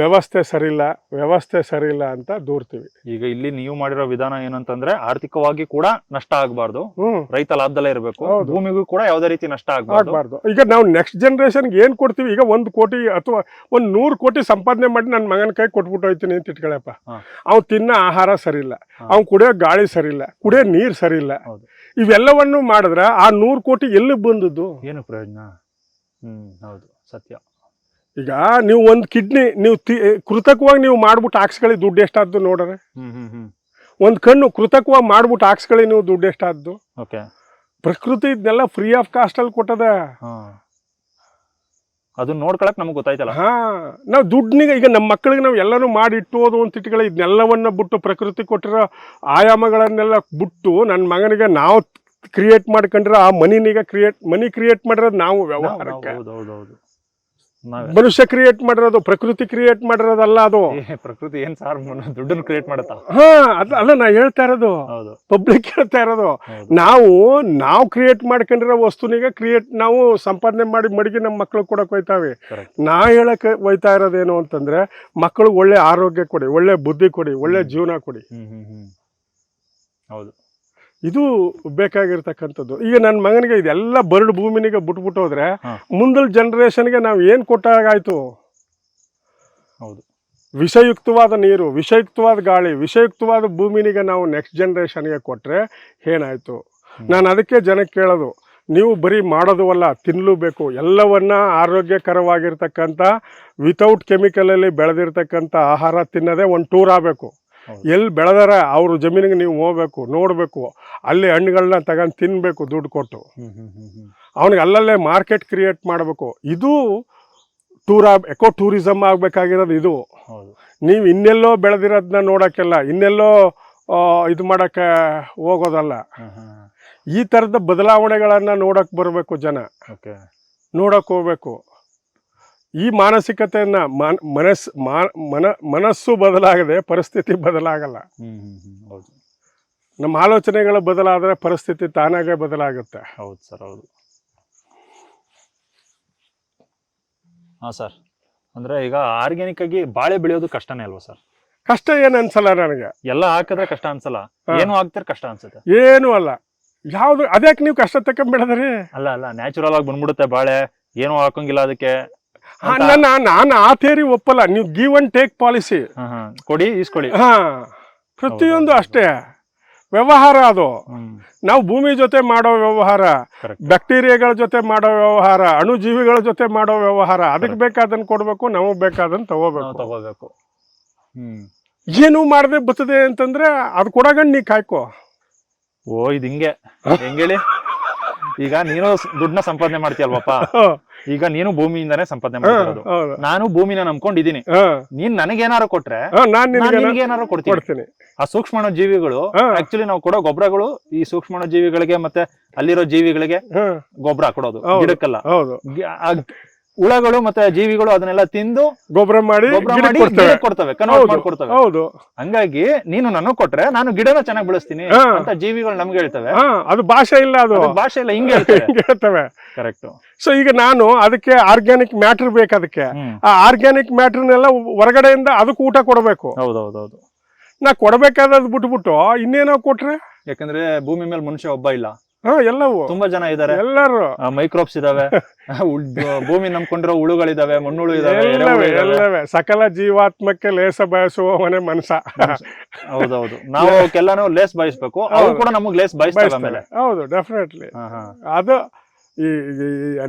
ವ್ಯವಸ್ಥೆ ಸರಿಯಿಲ್ಲ ವ್ಯವಸ್ಥೆ ಸರಿಯಿಲ್ಲ ಅಂತ ದೂರ್ತೀವಿ. ಈಗ ಇಲ್ಲಿ ನೀವು ಮಾಡಿರೋ ವಿಧಾನ ಏನಂತಂದ್ರೆ ಆರ್ಥಿಕವಾಗಿ ಕೂಡ ನಷ್ಟ ಆಗಬಾರ್ದು. ಹ್ಮ್. ರೈತ ಲಾಭದಲ್ಲೇ ಇರಬೇಕು. ಭೂಮಿಗೂ ಕೂಡ ಯಾವ್ದೇ ರೀತಿ ನಷ್ಟ ಆಗಬಾರ್ದು. ಈಗ ನಾವು ನೆಕ್ಸ್ಟ್ ಜನರೇಷನ್ಗೆ ಏನ್ ಕೊಡ್ತೀವಿ? ಈಗ ಒಂದು ಕೋಟಿ ಅಥವಾ ಒಂದ್ ನೂರು ಕೋಟಿ ಸಂಪಾದನೆ ಮಾಡಿ ನನ್ನ ಮಗನ ಕೈ ಕೊಟ್ಬಿಟ್ಟು ಹೋಯ್ತೀನಿ ಅಂತ ಇಟ್ಕೊಳಪ್ಪ. ಅವ್ ಅವ್ನು ತಿನ್ನೋ ಆಹಾರ ಸರಿಯಿಲ್ಲ. ಇಲ್ಲ ಅವ್ನು ಕುಡಿಯೋ ಗಾಳಿ ಸರಿಯಿಲ್ಲ. ಕುಡಿಯೋ ನೀರು ಸರಿಯಿಲ್ಲ. ಇಲ್ಲ ಇವೆಲ್ಲವನ್ನು ಮಾಡಿದ್ರೆ ಆ ನೂರು ಕೋಟಿ ಎಲ್ಲಿ ಬಂದದ್ದು? ಏನು ಪ್ರಯೋಜನ? ಹ್ಮ್ ಹೌದು ಸತ್ಯ. ಈಗ ನೀವು ಒಂದು ಕಿಡ್ನಿ ನೀವು ತಿ ಕೃತಕವಾಗಿ ನೀವು ಮಾಡ್ಬಿಟ್ಟು ಹಾಕ್ಸ್ಕೊಳ್ಳಿ ದುಡ್ಡು ಎಷ್ಟಾದ್ದು ನೋಡ್ರೆ? ಹ್ಮ್ ಹ್ಮ್ ಹ್ಮ್. ಒಂದು ಕಣ್ಣು ಕೃತಕವಾಗಿ ಮಾಡ್ಬಿಟ್ಟು ಹಾಕ್ಸ್ಕೊಳ್ಳಿ ನೀವು ದುಡ್ಡು ಎಷ್ಟಾದ್ದು? ಓಕೆ. ಪ್ರಕೃತಿ ಇದನ್ನೆಲ್ಲ ಫ್ರೀ ಆಫ್ ಕಾಸ್ಟ್ ಅಲ್ಲಿ ಕೊಟ್ಟದ. ಹಾ. ಅದನ್ನ ನೋಡ್ಕೊಳಕ್ ನಮ್ಗೆ ಗೊತ್ತಾಯ್ತಲ್ಲ. ಹಾ ನಾವು ದುಡ್ಡಿನಿಗೆ ಈಗ ನಮ್ಮ ಮಕ್ಕಳಿಗೆ ನಾವು ಎಲ್ಲರೂ ಮಾಡಿ ಇಟ್ಟೋದು ಅಂತ ಇಟ್ಕೊಳ್ಳಿ ಇದನ್ನೆಲ್ಲವನ್ನ ಬಿಟ್ಟು ಪ್ರಕೃತಿ ಕೊಟ್ಟಿರೋ ಆಯಾಮಗಳನ್ನೆಲ್ಲ ಬಿಟ್ಟು ನನ್ನ ಮಗನಿಗೆ ನಾವು ಕ್ರಿಯೇಟ್ ಮಾಡ್ಕೊಂಡ್ರೆ ಆ ಮನಿನೀಗ ಕ್ರಿಯೇಟ್ ಮನಿ ಕ್ರಿಯೇಟ್ ಮಾಡಿರೋದು ನಾವು ವ್ಯವಹಾರಕ್ಕೆ. ಮನುಷ್ಯ ಕ್ರಿಯೇಟ್ ಮಾಡಿರೋದು ಪ್ರಕೃತಿ ಕ್ರಿಯೇಟ್ ಮಾಡಿರೋದಲ್ಲ ಅದು. ಪ್ರಕೃತಿ ಏನ್ ಸಾರ್ ದುಡ್ಡನ್ನು ಕ್ರಿಯೇಟ್ ಮಾಡುತ್ತಾ? ಹಾ ಅದ್ ಅಲ್ಲ ನಾ ಹೇಳ್ತಾ ಇರೋದು. ಪಬ್ಲಿಕ್ ಹೇಳ್ತಾ ಇರೋದು. ನಾವು ನಾವು ಕ್ರಿಯೇಟ್ ಮಾಡ್ಕೊಂಡಿರೋ ವಸ್ತುನಿಗೆ ಕ್ರಿಯೇಟ್ ನಾವು ಸಂಪಾದನೆ ಮಾಡಿ ಮಡಗಿ ನಮ್ಮ ಮಕ್ಕಳು ಕೊಡಕ್ ಹೋಯ್ತಾವೆ. ನಾ ಹೇಳಕ್ ಹೋಯ್ತಾ ಇರೋದೇನು ಅಂತಂದ್ರೆ ಮಕ್ಕಳಿಗೆ ಒಳ್ಳೆ ಆರೋಗ್ಯ ಕೊಡಿ ಒಳ್ಳೆ ಬುದ್ಧಿ ಕೊಡಿ ಒಳ್ಳೆ ಜೀವನ ಕೊಡಿ. ಹ್ಮ್ ಹ್ಮ್. ಹೌದು. ಇದು ಬೇಕಾಗಿರ್ತಕ್ಕಂಥದ್ದು. ಈಗ ನನ್ನ ಮಗನಿಗೆ ಇದೆಲ್ಲ ಬರಡು ಭೂಮಿನಿಗೆ ಬಿಟ್ಬಿಟ್ಟು ಹೋದ್ರೆ ಮುಂದಲ್ ಜನ್ರೇಷನ್ಗೆ ನಾವು ಏನು ಕೊಟ್ಟಾಗಾಯ್ತು ಹೌದು. ವಿಷಯುಕ್ತವಾದ ನೀರು ವಿಷಯುಕ್ತವಾದ ಗಾಳಿ ವಿಷಯುಕ್ತವಾದ ಭೂಮಿನಿಗೆ ನಾವು ನೆಕ್ಸ್ಟ್ ಜನ್ರೇಷನ್ಗೆ ಕೊಟ್ಟರೆ ಏನಾಯಿತು. ನಾನು ಅದಕ್ಕೆ ಜನಕ್ಕೆ ಕೇಳೋದು ನೀವು ಬರೀ ಮಾಡೋದು ಅಲ್ಲ ತಿನ್ನಲೂಬೇಕು ಎಲ್ಲವನ್ನ ಆರೋಗ್ಯಕರವಾಗಿರ್ತಕ್ಕಂಥ ವಿತೌಟ್ ಕೆಮಿಕಲಲ್ಲಿ ಬೆಳೆದಿರ್ತಕ್ಕಂಥ ಆಹಾರ ತಿನ್ನೋದೇ ಒಂದು ಟೂರ್ ಆಗಬೇಕು. ಎಲ್ಲಿ ಬೆಳೆದಾರ ಅವ್ರ ಜಮೀನಿಗೆ ನೀವು ಹೋಗ್ಬೇಕು ನೋಡಬೇಕು ಅಲ್ಲಿ ಹಣ್ಣುಗಳನ್ನ ತಗೊಂಡು ತಿನ್ನಬೇಕು ದುಡ್ಡು ಕೊಟ್ಟು. ಅವನಿಗೆ ಅಲ್ಲಲ್ಲೇ ಮಾರ್ಕೆಟ್ ಕ್ರಿಯೇಟ್ ಮಾಡಬೇಕು. ಇದು ಟೂರ್ ಆಗ್ ಎಕೋ ಟೂರಿಸಮ್ ಆಗಬೇಕಾಗಿರೋದು ಇದು. ನೀವು ಇನ್ನೆಲ್ಲೋ ಬೆಳೆದಿರೋದನ್ನ ನೋಡೋಕ್ಕೆಲ್ಲ ಇನ್ನೆಲ್ಲೋ ಇದು ಮಾಡೋಕ್ಕೆ ಹೋಗೋದಲ್ಲ. ಈ ಥರದ ಬದಲಾವಣೆಗಳನ್ನು ನೋಡೋಕೆ ಬರಬೇಕು ಜನ. ಓಕೆ. ನೋಡೋಕೆ ಹೋಗ್ಬೇಕು. ಈ ಮಾನಸಿಕತೆಯನ್ನು ಮನ್ ಮನಸ್ ಮನ ಮನಸ್ಸು ಬದಲಾಗದೆ ಪರಿಸ್ಥಿತಿ ಬದಲಾಗಲ್ಲ. ಹೌದು. ನಮ್ಮ ಆಲೋಚನೆಗಳು ಬದಲಾದರೆ ಪರಿಸ್ಥಿತಿ ತಾನಾಗೆ ಬದಲಾಗುತ್ತೆ. ಹೌದು ಸರ್ ಹೌದು. ಹಾ ಸರ್. ಅಂದ್ರೆ ಈಗ ಆರ್ಗ್ಯಾನಿಕ್ ಆಗಿ ಬಾಳೆ ಬೆಳೆಯೋದು ಕಷ್ಟನೇ ಅಲ್ವಾ ಸರ್? ಕಷ್ಟ ಏನು ಅನ್ಸಲ್ಲ ನನಗೆ. ಎಲ್ಲ ಹಾಕಿದ್ರೆ ಕಷ್ಟ ಅನ್ಸಲ್ಲ. ಏನು ಹಾಕ್ತಿರ ಕಷ್ಟ ಅನ್ಸುತ್ತೆ? ಏನೂ ಅಲ್ಲ. ಯಾವುದು ಅದಕ್ಕೆ ನೀವು ಕಷ್ಟ ತಕ್ಕಂಬಿಡದ್ರಿ ಅಲ್ಲ ಅಲ್ಲ ನ್ಯಾಚುರಲ್ ಆಗಿ ಬಂದ್ಬಿಡುತ್ತೆ ಬಾಳೆ. ಏನು ಹಾಕಂಗಿಲ್ಲ ಅದಕ್ಕೆ. ಅಂತ- ನಾನು ಆ ಥೇರಿ ಒಪ್ಪಲ್ಲ. ನೀವು ಗಿವ್ ಅಂಡ್ ಟೇಕ್ ಪಾಲಿಸಿ ಕೊಡಿ ಇಸ್ಕೊಳ್ಳಿ ಹಾ ಪ್ರತಿಯೊಂದು ಅಷ್ಟೇ. ವ್ಯವಹಾರ ಅದು. ನಾವು ಭೂಮಿ ಜೊತೆ ಮಾಡೋ ವ್ಯವಹಾರ ಬ್ಯಾಕ್ಟೀರಿಯಾಗಳ ಜೊತೆ ಮಾಡೋ ವ್ಯವಹಾರ ಅಣುಜೀವಿಗಳ ಜೊತೆ ಮಾಡೋ ವ್ಯವಹಾರ ಅದಕ್ಕೆ ಬೇಕಾದನ್ ಕೊಡ್ಬೇಕು ನಾವು ಬೇಕಾದನ್ ತಗೋಬೇಕು. ತಗೋಬೇಕು. ಏನು ಮಾಡದೆ ಬರ್ತದೆ ಅಂತಂದ್ರೆ ಅದು ಕೊಡಗಣ್ಣ ನೀ ಕಾಯ್ಕೋ. ಓ ಇದು ಹಿಂಗೆ. ಹೆಂಗೇಳಿ ಈಗ ನೀನು ದುಡ್ಡನ್ನ ಸಂಪಾದನೆ ಮಾಡ್ತೀಯಲ್ವಪ್ಪ? ಈಗ ನೀನು ಭೂಮಿಯಿಂದಾನೇ ಸಂಪಾದನೆ ಮಾಡ್ತಿರೋದು ನಾನು ಭೂಮಿನ ನಂಬ್ಕೊಂಡಿದೀನಿ ನೀನ್ ನೀನ್ ನನಗೇನಾರು ಕೊಟ್ರೆ ಏನಾರು ಕೊಡ್ತೀನಿ. ಆ ಸೂಕ್ಷ್ಮಾಣು ಜೀವಿಗಳು ಆಕ್ಚುಲಿ ನಾವು ಕೊಡೋ ಗೊಬ್ಬರಗಳು ಈ ಸೂಕ್ಷ್ಮಾಣು ಜೀವಿಗಳಿಗೆ ಮತ್ತೆ ಅಲ್ಲಿರೋ ಜೀವಿಗಳಿಗೆ ಗೊಬ್ಬರ ಕೊಡೋದು ಗಿಡಕ್ಕೆಲ್ಲ. ಹುಳಗಳು ಮತ್ತೆ ಜೀವಿಗಳು ಅದನ್ನೆಲ್ಲ ತಿಂದು ಗೊಬ್ಬರ ಮಾಡಿ ಕೊಡ್ತೇವೆ. ಕೊಡ್ತವೆ ಕನ್ವರ್ಟ್ ಹೌದು ಮಾಡ್ಕೊಡ್ತವೆ. ಹೌದು. ಹಂಗಾಗಿ ನೀನು ನನಗ್ ಕೊಟ್ರೆ ನಾನು ಗಿಡನ ಚೆನ್ನಾಗಿ ಬೆಳೆಸ್ತೀನಿ. ಅಂತ ಜೀವಿಗಳು ನಮ್ಗೆ ಹೇಳ್ತವೆ. ಅದು ಭಾಷೆ ಇಲ್ಲ ಅದು. ಭಾಷೆ ಇಲ್ಲ ಹಿಂಗೆ ಹೇಳ್ತವೆ. ಕರೆಕ್ಟ್ ಸೊ ಈಗ ನಾನು ಅದಕ್ಕೆ ಆರ್ಗ್ಯಾನಿಕ್ ಮ್ಯಾಟರ್ ಬೇಕು ಅದಕ್ಕೆ. ಆ ಆರ್ಗ್ಯಾನಿಕ್ ಮ್ಯಾಟರ್ನೆಲ್ಲ ಹೊರಗಡೆಯಿಂದ ಅದಕ್ಕೆ ಊಟ ಕೊಡಬೇಕು. ಹೌದೌದೌದು. ನಾ ಕೊಡ್ಬೇಕಾದದ್ ಬಿಟ್ಬಿಟ್ಟು ಇನ್ನೇನೋ ಕೊಟ್ರೆ? ಯಾಕಂದ್ರೆ ಭೂಮಿ ಮೇಲೆ ಮನುಷ್ಯ ಒಬ್ಬ ಇಲ್ಲ. ಎಲ್ಲವೂ. ತುಂಬಾ ಜನ ಇದಾರೆ ಎಲ್ಲರೂ. ಮೈಕ್ರೋಬ್ಸ್ ಇದಾವೆ. ಭೂಮಿ ನಂಬ್ಕೊಂಡಿರೋ ಹುಳುಗಳಿದಾವೆ ಮಣ್ಣುಳು ಇದಾವೆ ಎಲ್ಲವೇ ಸಕಲ ಜೀವಾತ್ಮಕ್ಕೆ ಲೇಸ ಬಯಸುವವನೇ ಮನಸ ಹೌದೌದು. ನಾವು ಅವಕ್ಕೆಲ್ಲಾನು ಲೇಸ್ ಬಯಸ್ಬೇಕು. ಅವ್ರು ಕೂಡ ನಮಗ್ ಲೇಸ್ ಬಯಸ್ತಾರೆ ಮೇಲೆ ಹೌದು ಡೆಫಿನೆಟ್ಲಿ. ಅದು ಈ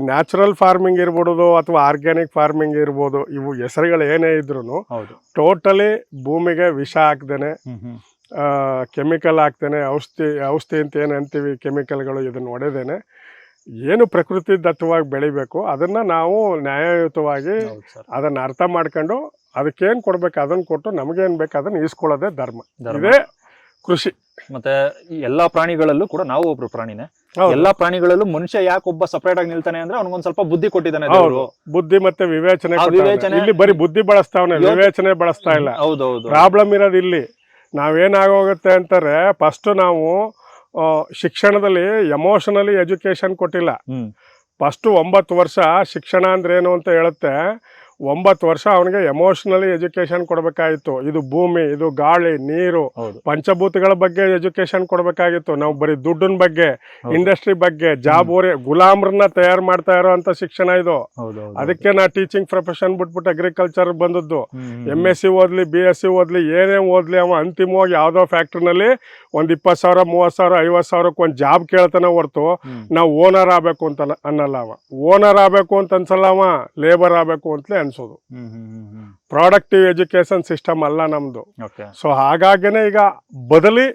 ನ್ಯಾಚುರಲ್ ಫಾರ್ಮಿಂಗ್ ಇರ್ಬೋದು ಅಥವಾ ಆರ್ಗ್ಯಾನಿಕ್ ಫಾರ್ಮಿಂಗ್ ಇರ್ಬೋದು ಇವು ಹೆಸರುಗಳು ಏನೇ ಇದ್ರು ಟೋಟಲಿ ಭೂಮಿಗೆ ವಿಷ ಹಾಕ್ದೇನೆ ಕೆಮಿಕಲ್ ಹಾಕ್ತೇನೆ ಔಷಧಿ ಔಷಧಿ ಅಂತ ಏನು ಅಂತೀವಿ ಕೆಮಿಕಲ್ಗಳು ಇದನ್ನು ಹೊಡೆದೇನೆ ಏನು ಪ್ರಕೃತಿ ದತ್ತವಾಗಿ ಬೆಳಿಬೇಕು ಅದನ್ನು ನಾವು ನ್ಯಾಯಯುತವಾಗಿ ಅದನ್ನು ಅರ್ಥ ಮಾಡ್ಕೊಂಡು ಅದಕ್ಕೇನು ಕೊಡ್ಬೇಕು ಅದನ್ನು ಕೊಟ್ಟು ನಮಗೇನು ಬೇಕು ಅದನ್ನು ಈಸ್ಕೊಳ್ಳೋದೇ ಧರ್ಮ. ಇದೇ ಕೃಷಿ. ಮತ್ತೆ ಎಲ್ಲಾ ಪ್ರಾಣಿಗಳಲ್ಲೂ ಕೂಡ ನಾವು ಒಬ್ರು ಪ್ರಾಣಿನೇ. ಎಲ್ಲಾ ಪ್ರಾಣಿಗಳಲ್ಲೂ ಮನುಷ್ಯ ಯಾಕೆ ಒಬ್ಬ ಸಪರೇಟ್ ಆಗಿ ನಿಲ್ತಾನೆ ಅಂದ್ರೆ ಅವ್ನಿಗೊಂದ್ ಸ್ವಲ್ಪ ಬುದ್ಧಿ ಕೊಟ್ಟಿದ್ದಾನೆ ಬುದ್ಧಿ ಮತ್ತೆ ವಿವೇಚನೆ ವಿವೇಚನೆ- ಇಲ್ಲಿ ಬರೀ ಬುದ್ಧಿ ಬಳಸ್ತಾವನೆ ವಿವೇಚನೆ ಬಳಸ್ತಾ ಇಲ್ಲ. ಹೌದೌದು ಪ್ರಾಬ್ಲಮ್ ಇರೋದು ಇಲ್ಲಿ. ನಾವೇನಾಗೋಗುತ್ತೆ ಅಂತಾರೆ ಫಸ್ಟ್ ನಾವು ಶಿಕ್ಷಣದಲ್ಲಿ ಎಮೋಷನಲಿ ಎಜುಕೇಶನ್ ಕೊಟ್ಟಿಲ್ಲ. ಫಸ್ಟ್ ಒಂಬತ್ತು ವರ್ಷ ಶಿಕ್ಷಣ ಅಂದ್ರೆ ಏನು ಅಂತ ಹೇಳುತ್ತೆ ಒಂಬತ್ತು ವರ್ಷ ಅವನಿಗೆ ಎಮೋಷನಲಿ ಎಜುಕೇಶನ್ ಕೊಡಬೇಕಾಗಿತ್ತು. ಇದು ಭೂಮಿ ಇದು ಗಾಳಿ ನೀರು ಪಂಚಭೂತಗಳ ಬಗ್ಗೆ ಎಜುಕೇಶನ್ ಕೊಡಬೇಕಾಗಿತ್ತು. ನಾವು ಬರೀ ದುಡ್ಡಿನ ಬಗ್ಗೆ ಇಂಡಸ್ಟ್ರಿ ಬಗ್ಗೆ ಜಾಬ್ ಓರಿ ಗುಲಾಮ್ರನ್ನ ತಯಾರು ಮಾಡ್ತಾ ಇರೋಂಥ ಶಿಕ್ಷಣ ಇದು. ಅದಕ್ಕೆ ನಾ ಟೀಚಿಂಗ್ ಪ್ರೊಫೆಷನ್ ಬಿಟ್ಬಿಟ್ಟು ಅಗ್ರಿಕಲ್ಚರ್ ಬಂದದ್ದು. ಎಂ ಎಸ್ ಸಿ ಓದ್ಲಿ ಬಿ ಎಸ್ ಸಿ ಓದ್ಲಿ ಏನೇ ಓದ್ಲಿ ಅವ ಅಂತಿಮವಾಗಿ ಯಾವುದೋ ಫ್ಯಾಕ್ಟ್ರಿನಲ್ಲಿ ಒಂದ್ ಇಪ್ಪತ್ತು ಸಾವಿರ ಮೂವತ್ತು ಸಾವಿರ ಐವತ್ತು ಸಾವಿರಕ್ಕೆ ಒಂದು ಜಾಬ್ ಕೇಳ್ತಾನೆ ಹೊರತು ನಾವು ಓನರ್ ಆಗಬೇಕು ಅಂತ ಅನ್ನಲ್ಲ ಅವ. ಓನರ್ ಆಗಬೇಕು ಅಂತ ಅನ್ಸಲ್ಲ ಅವ ಲೇಬರ್ ಆಗಬೇಕು ಅಂತಲೇ ಅನ್ಸೋದು. ಪ್ರಾಡಕ್ಟಿವ್ ಎಜುಕೇಶನ್ ಸಿಸ್ಟಮ್ ಅಲ್ಲ ನಮ್ಮದು Okay. ಸೊ ಹಾಗಾಗಿನೇ ಈಗ ಬದಲಿ